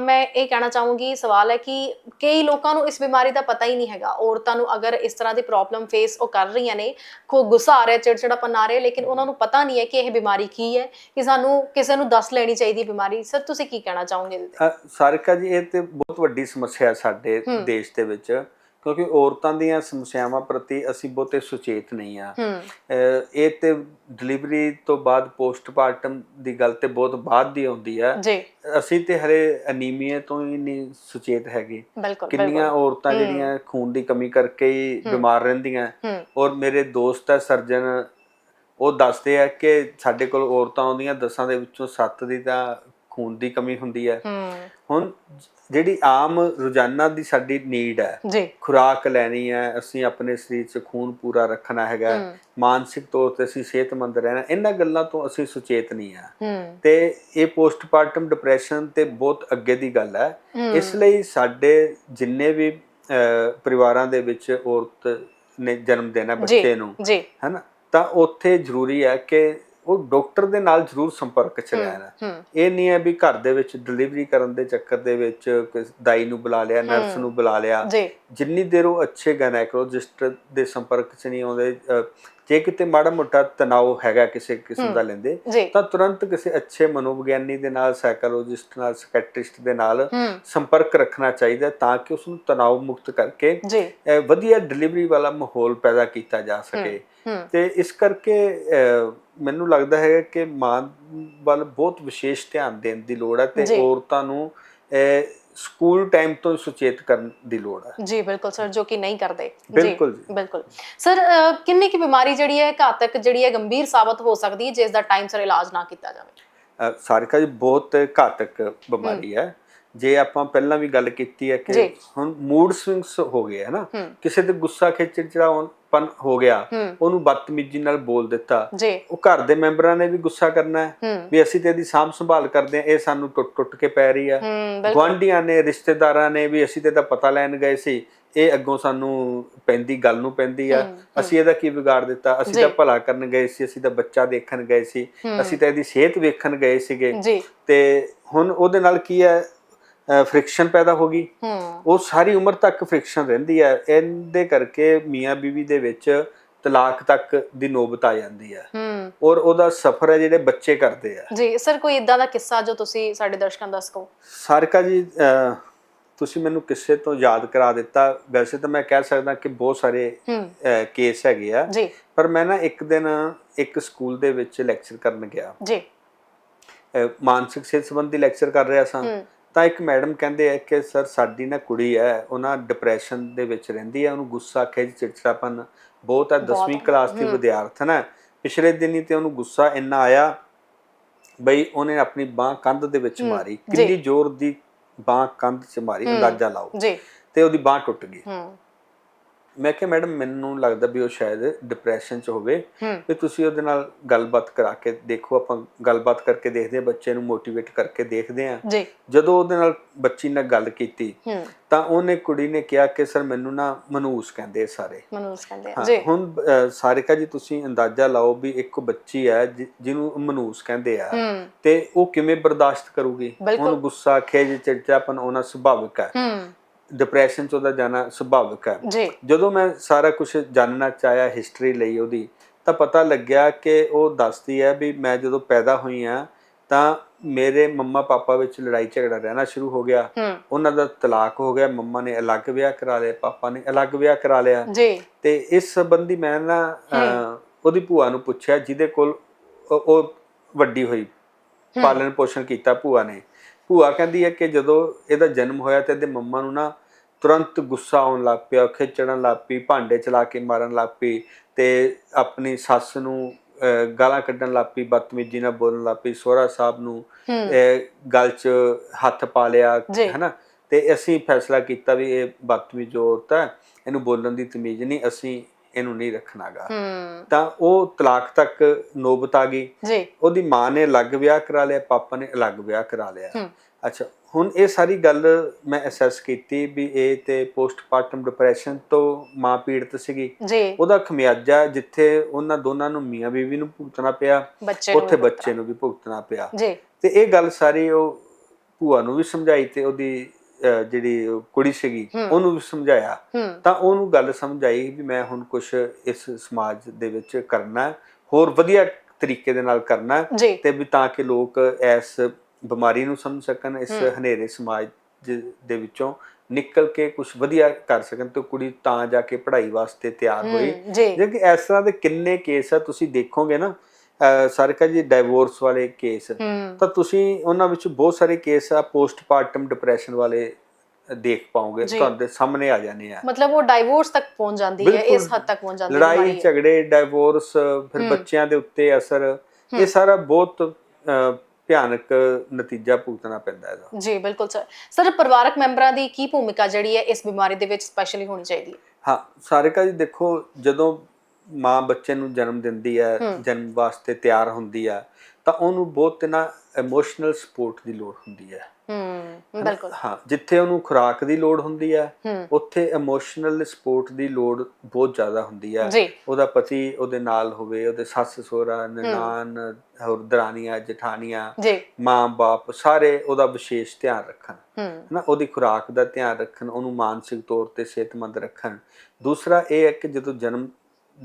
Speaker 1: ਮੈਂ ਇਹ ਕਹਿਣਾ ਚਾਹੂੰਗੀ ਸਵਾਲ ਹੈ ਕਿ ਕਈ ਲੋਕਾਂ ਨੂੰ ਇਸ ਬਿਮਾਰੀ ਦਾ ਪਤਾ ਹੀ ਨਹੀਂ ਹੈਗਾ। ਔਰਤਾਂ ਨੂੰ ਅਗਰ ਇਸ ਤਰ੍ਹਾਂ ਦੀ ਪ੍ਰੋਬਲਮ ਫੇਸ ਉਹ ਕਰ ਰਹੀਆਂ ਨੇ ਕੋ ਗੁੱਸਾ ਆ ਰਿਹਾ ਚਿੜਚਿੜਾਪਨ ਆ ਰਿਹਾ ਲੇਕਿਨ ਉਹਨਾਂ ਨੂੰ ਪਤਾ ਨਹੀਂ ਹੈ ਕਿ ਇਹ ਬਿਮਾਰੀ ਕੀ ਹੈ ਕਿ ਸਾਨੂੰ ਕਿਸੇ ਨੂੰ ਦੱਸ ਲੈਣੀ ਚਾਹੀਦੀ ਬਿਮਾਰੀ। ਸਰ ਤੁਸੀਂ ਕੀ ਕਹਿਣਾ ਚਾਹੋਗੇ
Speaker 2: ਸਾਰਿਕਾ ਜੀ ਇਹ ਤੇ ਬਹੁਤ ਵੱਡੀ ਸਮੱਸਿਆ ਹੈ ਸਾਡੇ। ਦੇਸ਼ ਦੇ ਵਿੱਚ। ਕਿਉਂਕਿ ਔਰਤਾਂ ਦੀਆਂ ਸਮੱਸਿਆਵਾਂ ਪ੍ਰਤੀ ਅਸੀਂ ਬਹੁਤੇ ਸੁਚੇਤ ਨਹੀਂ ਆ ਇਹ ਤੇ ਡਿਲੀਵਰੀ ਤੋਂ ਬਾਅਦ ਪੋਸਟਮਾਰਟਮ ਦੀ ਗੱਲ ਤੇ ਬਹੁਤ ਬਾਅਦ ਦੀ ਆਉਂਦੀ ਆ।
Speaker 1: ਜੀ।
Speaker 2: ਅਸੀਂ ਤੇ ਹਰੇ ਅਨੀਮੀਆ ਤੋਂ ਹੀ ਨਹੀਂ ਸੁਚੇਤ ਹੈਗੇ। ਕਿੰਨੀਆਂ ਔਰਤਾਂ। ਜਿਹੜੀਆਂ ਖੂਨ ਦੀ ਕਮੀ ਕਰਕੇ ਹੀ ਬਿਮਾਰ ਰਹਿੰਦੀਆਂ। ਔਰ ਮੇਰੇ ਦੋਸਤ ਹੈ ਸਰਜਨ ਉਹ ਦੱਸਦੇ ਆ ਕਿ ਸਾਡੇ ਕੋਲ ਔਰਤਾਂ ਆਉਂਦੀਆਂ ਦਸਾਂ ਦੇ ਵਿੱਚੋਂ 7 ਦੀ ਤਾਂ ਖੂਨ ਦੀ ਕਮੀ ਹੁੰਦੀ ਹੂੰ। ਹੁਣ ਜਿਹੜੀ ਆਮ ਰੋਜ਼ਾਨਾ ਦੀ ਸਾਡੀ ਨੀਡ ਹੈ
Speaker 1: ਜੀ।
Speaker 2: ਖੁਰਾਕ ਲੈਣੀ ਹੈ ਅਸੀਂ ਆਪਣੇ ਸਰੀਰ 'ਚ ਖੂਨ ਪੂਰਾ ਰੱਖਣਾ ਹੈਗਾ ਮਾਨਸਿਕ ਤੌਰ ਤੇ ਅਸੀਂ ਸਿਹਤਮੰਦ ਰਹਿਣਾ ਇਹਨਾਂ ਗੱਲਾਂ ਤੋਂ ਅਸੀਂ ਸੁਚੇਤ ਨਹੀਂ ਆ ਤੇ ਇਹ ਪੋਸਟਮਾਰਟਮ ਡਿਪਰੈਸ਼ਨ ਤੇ ਬਹੁਤ ਅੱਗੇ ਦੀ ਗੱਲ ਹੈ। ਇਸ ਲਈ ਸਾਡੇ ਜਿੰਨੇ ਵੀ ਪਰਿਵਾਰਾਂ ਦੇ ਵਿੱਚ ਔਰਤ ਨੇ ਜਨਮ ਦੇਣਾ ਬੱਚੇ ਨੂੰ
Speaker 1: ਜੀ।
Speaker 2: ਹੈਨਾ ਤਾਂ ਉੱਥੇ ਜ਼ਰੂਰੀ ਹੈ ਕਿ ਉਹ ਡਾਕਟਰ ਦੇ ਨਾਲ ਜ਼ਰੂਰ ਸੰਪਰਕ ਚ ਰਹਿਣ। ਇਹ ਨਹੀਂ ਹੈ ਵੀ ਘਰ ਦੇ ਵਿੱਚ ਡਿਲੀਵਰੀ ਕਰਨ ਦੇ ਚੱਕਰ ਦੇ ਵਿੱਚ ਦਾਈ ਨੂੰ ਬੁਲਾ ਲਿਆ ਨਰਸ। ਨੂੰ ਬੁਲਾ ਲਿਆ। ਜਿੰਨੀ ਦੇਰ ਉਹ ਅੱਛੇ ਗਾਇਨੈਕੋਲੋਜਿਸਟ ਦੇ ਸੰਪਰਕ ਚ ਨਹੀਂ ਆਉਂਦੇ ਜੇ ਕਿਤੇ ਮਾੜਾ ਮੋਟਾ ਤਣਾਅ ਹੈਗਾ ਕਿਸੇ ਕਿਸਮ ਦਾ ਲੈਂਦੇ ਤਾਂ ਤੁਰੰਤ ਕਿਸੇ ਅੱਛੇ ਮਨੋਵਿਗਿਆਨੀ ਦੇ ਨਾਲ ਸਾਈਕੋਲੋਜਿਸਟ ਨਾਲ ਸਾਈਕੈਟ੍ਰਿਸਟ ਦੇ ਨਾਲ ਸੰਪਰਕ ਰੱਖਣਾ ਚਾਹੀਦਾ ਤਾਂ ਕਿ ਉਸ ਨੂੰ ਤਣਾਅ ਮੁਕਤ ਕਰਕੇ ਵਧੀਆ ਡਿਲੀਵਰੀ ਵਾਲਾ ਮਾਹੌਲ ਪੈਦਾ ਕੀਤਾ ਜਾ ਸਕੇ। ਤੇ ਇਸ ਕਰਕੇ ਮੈਨੂੰ ਲੱਗਦਾ ਹੈ ਕਿ ਮਾਂ ਵੱਲ ਬਹੁਤ ਵਿਸ਼ੇਸ਼ ਧਿਆਨ ਦੇਣ ਦੀ ਲੋੜ ਹੈ ਤੇ। ਔਰਤਾਂ ਨੂੰ ਸਕੂਲ ਟਾਈਮ ਤੋਂ ਸੁਚੇਤ ਕਰਨ ਦੀ ਲੋੜ ਹੈ।
Speaker 1: ਜੀ ਬਿਲਕੁਲ ਸਰ ਜੋ ਕਿ ਨਹੀਂ ਕਰਦੇ।
Speaker 2: ਬਿਲਕੁਲ ਜੀ।
Speaker 1: ਬਿਲਕੁਲ। ਸਰ ਕਿੰਨੀ ਕੀ ਬਿਮਾਰੀ ਜਿਹੜੀ ਹੈ ਘਾਤਕ ਜਿਹੜੀ ਹੈ ਗੰਭੀਰ ਸਾਬਤ ਹੋ ਸਕਦੀ ਹੈ ਜਿਸ ਦਾ ਟਾਈਮ ਸਿਰ ਇਲਾਜ ਨਾ ਕੀਤਾ ਜਾਵੇ?
Speaker 2: ਸਾਰਿਕਾ ਜੀ ਬਹੁਤ ਘਾਤਕ ਬਿਮਾਰੀ ਹੈ। ਜੇ ਆਪਾਂ ਪਹਿਲਾਂ ਵੀ ਗੱਲ ਕੀਤੀ ਹੈ ਕਿ। ਹੁਣ ਮੂਡ ਸਵਿੰਗਸ ਹੋ ਗਏ ਹੈ ਨਾ ਕਿਸੇ ਤੇ ਗੁੱਸਾ ਖਿਚੜਚਿੜਾਪਨ ਹੋ ਗਿਆ ਉਹਨੂੰ ਬਦਤਮੀਜ਼ੀ ਨਾਲ ਬੋਲ ਦਿੱਤਾ। ਉਹ ਘਰ ਦੇ ਮੈਂਬਰਾਂ ਨੇ ਵੀ ਗੁੱਸਾ ਕਰਨਾ ਹੈ ਵੀ ਅਸੀਂ ਤੇ ਇਹਦੀ ਸਾਂਭ ਸੰਭਾਲ ਕਰਦੇ ਆ ਇਹ ਸਾਨੂੰ ਟੁੱਟ ਟੁੱਟ ਕੇ ਪੈ ਰਹੀ ਆ ਗੁਆਂਢੀਆਂ ਨੇ ਰਿਸ਼ਤੇਦਾਰਾਂ ਨੇ ਵੀ ਅਸੀਂ ਤੇ ਤਾਂ ਪਤਾ ਲੈਣ ਗਏ ਸੀ ਇਹ ਅੱਗੋਂ ਸਾਨੂੰ ਪੈਂਦੀ ਗੱਲ ਨੂੰ ਪੈਂਦੀ ਆ। ਅਸੀਂ ਇਹਦਾ ਕੀ ਵਿਗਾੜ ਦਿੱਤਾ? ਅਸੀਂ। ਤਾਂ ਭਲਾ ਕਰਨ ਗਏ ਸੀ ਅਸੀਂ ਤਾਂ ਬੱਚਾ ਦੇਖਣ ਗਏ ਸੀ। ਅਸੀਂ ਤਾਂ ਇਹਦੀ ਸਿਹਤ ਵੇਖਣ ਗਏ ਸੀਗੇ। ਤੇ ਹੁਣ ਉਹਦੇ ਨਾਲ ਕੀ ਹੈ? ਫ੍ਰਿਕਸ਼ਨ ਪੈਦਾ ਹੋ ਗਈ। ਉਹ ਸਾਰੀ ਉਮਰ ਤੱਕ ਫ੍ਰਿਕਸ਼ਨ ਰਹਿੰਦੀ ਹੈ। ਇਹਦੇ ਕਰਕੇ ਮੀਆਂ ਬੀਵੀ ਦੇ ਵਿੱਚ ਤਲਾਕ ਤੱਕ ਦੀ ਨੌਬਤ ਆ ਜਾਂਦੀ ਹੈ। ਔਰ ਉਹਦਾ ਸਫਰ ਹੈ ਜਿਹੜੇ ਬੱਚੇ ਕਰਦੇ ਆ।
Speaker 1: ਜੀ ਸਰ ਕੋਈ ਇਦਾਂ ਦਾ ਕਿੱਸਾ ਜੋ ਤੁਸੀਂ ਸਾਡੇ ਦਰਸ਼ਕਾਂ ਦੱਸ? ਕਹੋ
Speaker 2: ਸਾਰਿਕਾ ਜੀ ਤੁਸੀਂ ਮੈਨੂੰ ਕਿਸੇ ਤੋਂ ਯਾਦ ਕਰਾ ਦਿੱਤਾ। ਵੈਸੇ ਤਾਂ ਮੈਂ ਕਹਿ ਸਕਦਾ ਕਿ ਬਹੁਤ ਸਾਰੇ ਕੇਸ ਹੈਗੇ ਆ।
Speaker 1: ਜੀ।
Speaker 2: ਪਰ ਮੈਂ ਨਾ ਇੱਕ ਦਿਨ ਇੱਕ ਸਕੂਲ ਦੇ ਵਿੱਚ ਲੈਕਚਰ ਕਰਨ ਗਿਆ।
Speaker 1: ਜੀ।
Speaker 2: ਮਾਨਸਿਕ ਸਿਹਤ ਸੰਬੰਧੀ ਲੈਕਚਰ ਕਰ ਰਿਹਾ ਸਾਂ। ਤਾਂ ਇੱਕ ਮੈਡਮ ਕਹਿੰਦੇ ਆ ਕਿ ਸਰ ਸਾਡੀ ਨਾ ਕੁੜੀ ਹੈ ਉਹਨਾਂ ਡਿਪਰੈਸ਼ਨ ਦੇ ਵਿੱਚ ਰਹਿੰਦੀ ਹੈ ਉਹਨੂੰ ਗੁੱਸਾ ਖਿਝ ਚਿੜਚਿੜਾਪਨ ਬਹੁਤ ਹੈ
Speaker 1: ਬਹੁਤ
Speaker 2: 10ਵੀਂ
Speaker 1: ਹੈ।
Speaker 2: ਕਲਾਸ ਦੀ
Speaker 1: ਹੂੰ।
Speaker 2: ਵਿਦਿਆਰਥਣ ਹੈ ਪਿਛਲੇ ਦਿਨੀ ਤੇ ਉਹਨੂੰ ਗੁੱਸਾ ਇੰਨਾ ਆਇਆ ਬਈ ਉਹਨੇ ਆਪਣੀ ਬਾਹ ਕੰਧ ਦੇ ਵਿੱਚ
Speaker 1: ਹੂੰ,
Speaker 2: ਮਾਰੀ। ਕਿੰਨੀ ਜ਼ੋਰ ਦੀ ਬਾਹ ਕੰਧ 'ਚ ਮਾਰੀ
Speaker 1: ਹੂੰ।
Speaker 2: ਅੰਦਾਜ਼ਾ ਲਾਓ
Speaker 1: ਜੀ
Speaker 2: ਤੇ ਉਹਦੀ ਬਾਹ ਟੁੱਟ ਗਈ
Speaker 1: ਹੂੰ
Speaker 2: ਮੈਂ ਕਿਹਾ ਮੈਡਮ ਮੈਨੂੰ ਲੱਗਦਾ ਵੀ ਉਹ ਸ਼ਾਇਦ ਡਿਪਰੈਸ਼ਨ 'ਚ ਹੋਵੇ। ਵੀ ਤੁਸੀਂ ਉਹਦੇ ਨਾਲ ਗੱਲਬਾਤ ਕਰਾ ਕੇ ਦੇਖੋ ਆਪਾਂ ਗੱਲਬਾਤ ਕਰਕੇ ਦੇਖਦੇ ਹਾਂ ਬੱਚੇ ਨੂੰ ਮੋਟੀਵੇਟ ਕਰਕੇ ਦੇਖਦੇ
Speaker 1: ਜੀ।
Speaker 2: ਜਦੋਂ ਉਹਦੇ ਨਾਲ ਬੱਚੀ ਨਾਲ ਗੱਲ ਕੀਤੀ ਤਾਂ ਉਹਨੇ ਕੁੜੀ ਨੇ ਕਿਹਾ ਕਿ ਸਰ ਮੈਨੂੰ ਨਾ ਮਨੂਸ ਕਹਿੰਦੇ ਆ ਸਾਰੇ।
Speaker 1: ਮਨੂਸ ਕਹਿੰਦੇ ਆ ਜੀ।
Speaker 2: ਹੁਣ ਸਾਰਿਕਾ ਜੀ ਤੁਸੀਂ ਅੰਦਾਜ਼ਾ ਲਾਓ ਵੀ ਇੱਕ ਬੱਚੀ ਹੈ ਜਿਹਨੂੰ ਮਨੂਸ ਕਹਿੰਦੇ ਆ। ਤੇ ਉਹ ਕਿਵੇਂ ਬਰਦਾਸ਼ਤ ਕਰੂਗੀ। ਉਹਨੂੰ ਗੁੱਸਾ ਖੇਜ ਚਿੜਚਿੜਾਪਨ ਉਹਨਾਂ ਸੁਭਾਵਿਕ ਹੂੰ। ਡਿਪਰੈਸ਼ਨ ਚ ਉਹਦਾ ਜਾਣਾ ਸੁਭਾਵਿਕ ਹੈ। ਜਦੋਂ ਮੈਂ ਸਾਰਾ ਕੁਝ ਜਾਣਨਾ ਚਾਹਿਆ ਹਿਸਟਰੀ ਲਈ ਉਹਦੀ ਤਾਂ ਪਤਾ ਲੱਗਿਆ ਕਿ ਉਹ ਦੱਸਦੀ ਹੈ ਵੀ ਮੈਂ ਜਦੋਂ ਪੈਦਾ ਹੋਈ ਆ ਤਾਂ ਮੇਰੇ ਮੰਮਾ ਪਾਪਾ ਵਿੱਚ ਲੜਾਈ ਝਗੜਾ ਰਹਿਣਾ ਸ਼ੁਰੂ ਹੋ ਗਿਆ। ਉਹਨਾਂ ਦਾ ਤਲਾਕ ਹੋ ਗਿਆ ਮੰਮਾ ਨੇ ਅਲੱਗ ਵਿਆਹ ਕਰਾ ਲਿਆ ਪਾਪਾ ਨੇ ਅਲੱਗ ਵਿਆਹ ਕਰਾ ਲਿਆ।
Speaker 1: ਜੀ।
Speaker 2: ਤੇ ਇਸ ਸੰਬੰਧੀ ਮੈਂ ਨਾ ਉਹਦੀ ਭੂਆ ਨੂੰ ਪੁੱਛਿਆ ਜਿਹਦੇ ਕੋਲ ਉਹ- ਵੱਡੀ ਹੋਈ। ਪਾਲਣ ਪੋਸ਼ਣ ਕੀਤਾ ਭੂਆ ਨੇ। ਭੂਆ ਕਹਿੰਦੀ ਹੈ ਕਿ ਜਦੋਂ ਇਹਦਾ ਜਨਮ ਹੋਇਆ ਤੇ ਇਹਦੇ ਮੰਮਾ ਨੂੰ ਨਾ ਤੁਰੰਤ ਗੁੱਸਾ ਆਉਣ ਲੱਗ ਪਿਆ ਖਿੱਚਣ ਲੱਗ ਪਈ ਭਾਂਡੇ ਚਲਾ ਕੇ ਮਾਰਨ ਲੱਗ ਪਈ ਤੇ ਆਪਣੀ ਸੱਸ ਨੂੰ ਗਾਲਾਂ ਕੱਢਣ ਲੱਗ ਪਈ ਬਦਤਮੀਜ਼ੀ ਨਾਲ ਬੋਲਣ ਲੱਗ ਪਈ ਸੋਹਰਾ ਸਾਹਿਬ ਨੂੰ ਗਲ 'ਚ ਹੱਥ ਪਾ ਲਿਆ। ਹੈਨਾ ਤੇ ਅਸੀਂ ਫੈਸਲਾ ਕੀਤਾ ਵੀ ਇਹ ਬਦਤਮੀਜ਼ ਔਰਤ ਹੈ ਇਹਨੂੰ ਬੋਲਣ ਦੀ ਤਮੀਜ਼ ਨਹੀਂ ਅਸੀਂ ਇਹਨੂੰ ਨਹੀਂ ਰੱਖਣਾਗਾ। ਤਾਂ ਉਹ ਤਲਾਕ ਤੱਕ ਨੌਬਤ ਆ ਗਈ।
Speaker 1: ਜੀ।
Speaker 2: ਉਹਦੀ ਮਾਂ ਨੇ ਅਲੱਗ ਵਿਆਹ ਕਰਾ ਲਿਆ ਪਾਪਾ ਨੇ ਅਲੱਗ ਵਿਆਹ ਕਰਾ ਲਿਆ। ਅੱਛਾ ਹੁਣ ਇਹ ਸਾਰੀ ਗੱਲ ਮੈਂ ਅਸੈਸ ਕੀਤੀ ਵੀ ਇਹ ਤੇ ਪੋਸਟਮਾਰਟਮ ਡਿਪਰੈਸ਼ਨ ਤੋਂ ਮਾਂ ਪੀੜਤ ਸੀਗੀ।
Speaker 1: ਜੀ।
Speaker 2: ਉਹਦਾ ਖਮਿਆਜਾ ਜਿੱਥੇ ਉਹਨਾਂ ਦੋਨਾਂ ਨੂੰ ਮੀਆਂ ਬੀਵੀ ਨੂੰ ਭੁਗਤਣਾ ਪਿਆ ਉੱਥੇ ਬੱਚੇ ਨੂੰ ਵੀ ਭੁਗਤਣਾ ਪਿਆ।
Speaker 1: ਜੀ।
Speaker 2: ਤੇ ਇਹ ਗੱਲ ਸਾਰੀ ਉਹ ਭੂਆ ਨੂੰ ਵੀ ਸਮਝਾਈ ਤੇ ਉਹਦੀ ਜਿਹੜੀ ਕੁੜੀ ਸੀਗੀ। ਉਹਨੂੰ ਵੀ ਸਮਝਾਇਆ। ਤਾਂ ਉਹਨੂੰ ਗੱਲ ਸਮਝ ਆਈ ਵੀ ਮੈਂ ਹੁਣ ਕੁਝ ਇਸ ਸਮਾਜ ਦੇ ਵਿੱਚ ਕਰਨਾ ਹੋਰ ਵਧੀਆ ਤਰੀਕੇ ਦੇ ਨਾਲ ਕਰਨਾ ਤੇ ਵੀ ਤਾਂ ਕਿ ਲੋਕ ਇਸ ਬਿਮਾਰੀ ਨੂੰ ਸਮਝ ਸਕਣ ਇਸ। ਹਨੇਰੇ ਸਮਾਜ ਦੇ ਵਿੱਚੋਂ ਨਿਕਲ ਕੇ ਕੁਝ ਵਧੀਆ ਕਰ ਸਕਣ ਤੇ ਕੁੜੀ ਤਾਂ ਜਾ ਕੇ ਪੜ੍ਹਾਈ ਵਾਸਤੇ ਤਿਆਰ ਹੋਈ।
Speaker 1: ਜੇ।
Speaker 2: ਕਿ ਇਸ ਤਰ੍ਹਾਂ ਦੇ ਕਿੰਨੇ ਕੇਸ ਆ ਤੁਸੀਂ ਦੇਖੋਗੇ ਨਾ ਸਾਰਿਕਾ ਜੀ ਡਾਈਵੋਰਸ ਵਾਲੇ ਕੇਸ ਤਾਂ ਤੁਸੀਂ ਉਹਨਾਂ ਵਿੱਚ ਬਹੁਤ ਸਾਰੇ ਕੇਸ ਆ ਪੋਸਟਪਾਰਟਮ ਡਿਪਰੈਸ਼ਨ ਵਾਲੇ ਦੇਖ ਪਾਓਗੇ। ਤੁਹਾਡੇ ਸਾਹਮਣੇ ਆ ਜਾਣੇ ਆ
Speaker 1: ਮਤਲਬ ਉਹ ਡਾਈਵੋਰਸ ਤੱਕ ਪਹੁੰਚ ਜਾਂਦੀ ਹੈ। ਇਸ ਹੱਦ ਤੱਕ ਪਹੁੰਚ ਜਾਂਦੀ ਹੈ
Speaker 2: ਲੜਾਈ। ਝਗੜੇ ਡਾਈਵੋਰਸ ਫਿਰ। ਬੱਚਿਆਂ ਦੇ ਉੱਤੇ ਅਸਰ ਇਹ ਸਾਰਾ ਬਹੁਤ ਭਿਆਨਕ ਨਤੀਜਾ ਭੁਗਤਣਾ ਪੈਂਦਾ ਇਹਦਾ
Speaker 1: ਜੀ ਬਿਲਕੁਲ ਸਰ ਸਰ ਪਰਿਵਾਰਕ ਮੈਂਬਰਾਂ ਦੀ ਕੀ ਭੂਮਿਕਾ ਜਿਹੜੀ ਹੈ ਇਸ ਬਿਮਾਰੀ ਦੇ ਵਿੱਚ ਸਪੈਸ਼ਲੀ ਹੋਣੀ ਚਾਹੀਦੀ ਹੈ
Speaker 2: ਹਾਂ ਸਾਰਿਕਾ ਜੀ ਦੇਖੋ ਜਦੋਂ ਮਾਂ ਬੱਚੇ ਨੂੰ ਜਨਮ ਦਿੰਦੀ ਹੈ। ਜਨਮ ਵਾਸਤੇ ਤਿਆਰ ਹੁੰਦੀ ਹੈ ਤਾਂ ਉਹਨੂੰ ਬਹੁਤ ਨਾ ਇਮੋਸ਼ਨਲ ਸਪੋਰਟ ਦੀ ਲੋੜ ਹੁੰਦੀ ਹੈ।
Speaker 1: ਹਮ ਬਿਲਕੁਲ।
Speaker 2: ਹਾਂ ਜਿੱਥੇ ਉਹਨੂੰ ਖੁਰਾਕ ਦੀ ਲੋੜ ਹੁੰਦੀ ਹੈ ਉੱਥੇ ਇਮੋਸ਼ਨਲ ਸਪੋਰਟ ਦੀ ਲੋੜ ਬਹੁਤ ਜ਼ਿਆਦਾ ਹੁੰਦੀ ਹੈ। ਉਹਦਾ ਪਤੀ ਉਹਦੇ ਨਾਲ ਹੋਵੇ ਉਹਦੇ ਸੱਸ ਸਹੁਰਾ ਨਨਾਣ ਹੋਰ ਦਰਾਨੀਆਂ ਜਠਾਨੀਆਂ ਮਾਂ-ਬਾਪ ਸਾਰੇ ਉਹਦਾ ਵਿਸ਼ੇਸ਼ ਧਿਆਨ ਰੱਖਣ। ਹਨਾ? ਉਹਦੀ ਖੁਰਾਕ ਦਾ ਧਿਆਨ ਰੱਖਣ ਉਹਨੂੰ ਮਾਨਸਿਕ ਤੌਰ ਤੇ ਸਿਹਤਮੰਦ ਰੱਖਣ। ਦੂਸਰਾ ਇਹ ਹੈ ਕਿ ਜਦੋਂ ਜਨਮ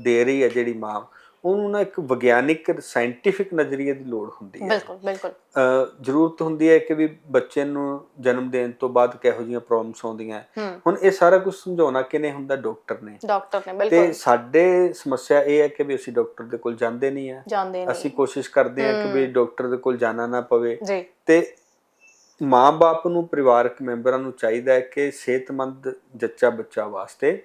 Speaker 2: ਦੇ ਰਹੀ ਹੈ ਜਿਹੜੀ ਮਾਂ ਉਹਨੂੰ ਨਾ ਇੱਕ ਵਿਗਿਆਨਿਕ ਸਾਇੰਟੀਫਿਕ ਨਜ਼ਰੀਏ ਦੀ ਲੋੜ ਹੁੰਦੀ ਹੈ।
Speaker 1: ਬਿਲਕੁਲ ਬਿਲਕੁਲ।
Speaker 2: ਜ਼ਰੂਰਤ ਹੁੰਦੀ ਹੈ ਕਿ ਵੀ ਬੱਚੇ ਨੂੰ ਜਨਮ ਦੇਣ ਤੋਂ ਬਾਅਦ ਕਿਹੋ ਜਿਹੀਆਂ ਪ੍ਰੋਬਲਮਸ ਆਉਂਦੀਆਂ। ਹੁਣ ਇਹ ਸਾਰਾ ਕੁਝ ਸਮਝਾਉਣਾ ਕਿਨੇ ਹੁੰਦਾ? ਡਾਕਟਰ ਨੇ।
Speaker 1: ਡਾਕਟਰ ਨੇ
Speaker 2: ਤੇ
Speaker 1: ਬਿਲਕੁਲ।
Speaker 2: ਸਾਡੇ ਸਮੱਸਿਆ ਇਹ ਹੈ ਕਿ ਵੀ ਅਸੀਂ ਡਾਕਟਰ ਦੇ ਕੋਲ ਜਾਂਦੇ ਨਹੀਂ ਆ। ਅਸੀਂ ਕੋਸ਼ਿਸ਼ ਕਰਦੇ ਹਾਂ ਕਿ ਵੀ ਡਾਕਟਰ ਦੇ ਕੋਲ ਜਾਣਾ ਨਾ ਪਵੇ।
Speaker 1: ਜੀ।
Speaker 2: ਤੇ ਮਾਂ-ਬਾਪ ਨੂੰ ਪਰਿਵਾਰਕ ਮੈਂਬਰਾਂ ਨੂੰ ਚਾਹੀਦਾ ਹੈ ਕਿ ਸਿਹਤਮੰਦ ਜੱਚਾ ਬੱਚਾ ਵਾਸਤੇ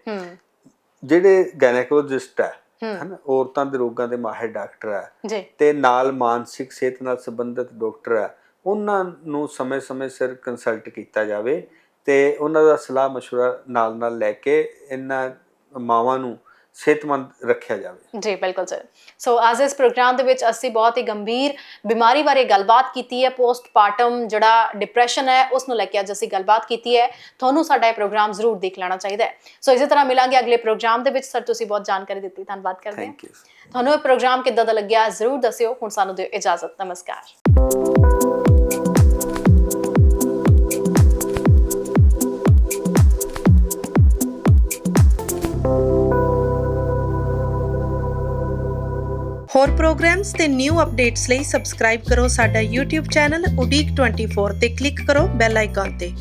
Speaker 2: ਜਿਹੜੇ ਗਾਇਨੇਕੋਲੋਜਿਸਟ ਹੈ
Speaker 1: ਹਮ
Speaker 2: ਹਨ ਔਰਤਾਂ ਦੇ ਰੋਗਾਂ ਦੇ ਮਾਹਿਰ ਡਾਕਟਰ ਹੈ
Speaker 1: ਜੀ
Speaker 2: ਤੇ ਨਾਲ ਮਾਨਸਿਕ ਸਿਹਤ ਨਾਲ ਸੰਬੰਧਿਤ ਡਾਕਟਰ ਹੈ ਉਹਨਾਂ ਨੂੰ ਸਮੇਂ-ਸਮੇਂ ਸਿਰ ਕੰਸਲਟ ਕੀਤਾ ਜਾਵੇ ਤੇ ਉਹਨਾਂ ਦਾ ਸਲਾਹ مشورہ ਨਾਲ-ਨਾਲ ਲੈ ਕੇ ਇਹਨਾਂ ਮਾਵਾਂ ਨੂੰ ਸਿਹਤਮੰਦ ਰੱਖਿਆ ਜਾਵੇ।
Speaker 1: ਜੀ ਬਿਲਕੁਲ ਸਰ। ਸੋ ਅੱਜ ਇਸ ਪ੍ਰੋਗਰਾਮ ਦੇ ਵਿੱਚ ਅਸੀਂ ਬਹੁਤ ਹੀ ਗੰਭੀਰ ਬਿਮਾਰੀ ਬਾਰੇ ਗੱਲਬਾਤ ਕੀਤੀ ਹੈ ਪੋਸਟਪਾਰਟਮ ਜਿਹੜਾ ਡਿਪਰੈਸ਼ਨ ਹੈ ਉਸ ਨੂੰ ਲੈ ਕੇ ਅੱਜ ਅਸੀਂ ਗੱਲਬਾਤ ਕੀਤੀ ਹੈ। ਤੁਹਾਨੂੰ ਸਾਡਾ ਇਹ ਪ੍ਰੋਗਰਾਮ ਜ਼ਰੂਰ ਦੇਖ ਲੈਣਾ ਚਾਹੀਦਾ ਹੈ। ਸੋ ਇਸੇ ਤਰ੍ਹਾਂ ਮਿਲਾਂਗੇ ਅਗਲੇ ਪ੍ਰੋਗਰਾਮ ਦੇ ਵਿੱਚ। ਸਰ ਤੁਸੀਂ ਬਹੁਤ ਜਾਣਕਾਰੀ ਦਿੱਤੀ ਧੰਨਵਾਦ ਕਰਦੇ ਹਾਂ।
Speaker 2: ਥੈਂਕ ਯੂ
Speaker 1: ਤੁਹਾਨੂੰ ਇਹ ਪ੍ਰੋਗਰਾਮ ਕਿੱਦਾਂ ਦਾ ਲੱਗਿਆ ਜ਼ਰੂਰ ਦੱਸਿਓ। ਹੁਣ ਸਾਨੂੰ ਦਿਓ ਇਜਾਜ਼ਤ। ਨਮਸਕਾਰ।
Speaker 3: ਹੋਰ ਪ੍ਰੋਗਰਾਮਸ ਤੇ ਨਿਊ ਅਪਡੇਟਸ ਲਈ ਸਬਸਕ੍ਰਾਈਬ ਕਰੋ ਸਾਡਾ YouTube ਚੈਨਲ ਉਡੀਕ 24 ਤੇ ਕਲਿੱਕ ਕਰੋ ਬੈਲ ਆਈਕਨ ਤੇ।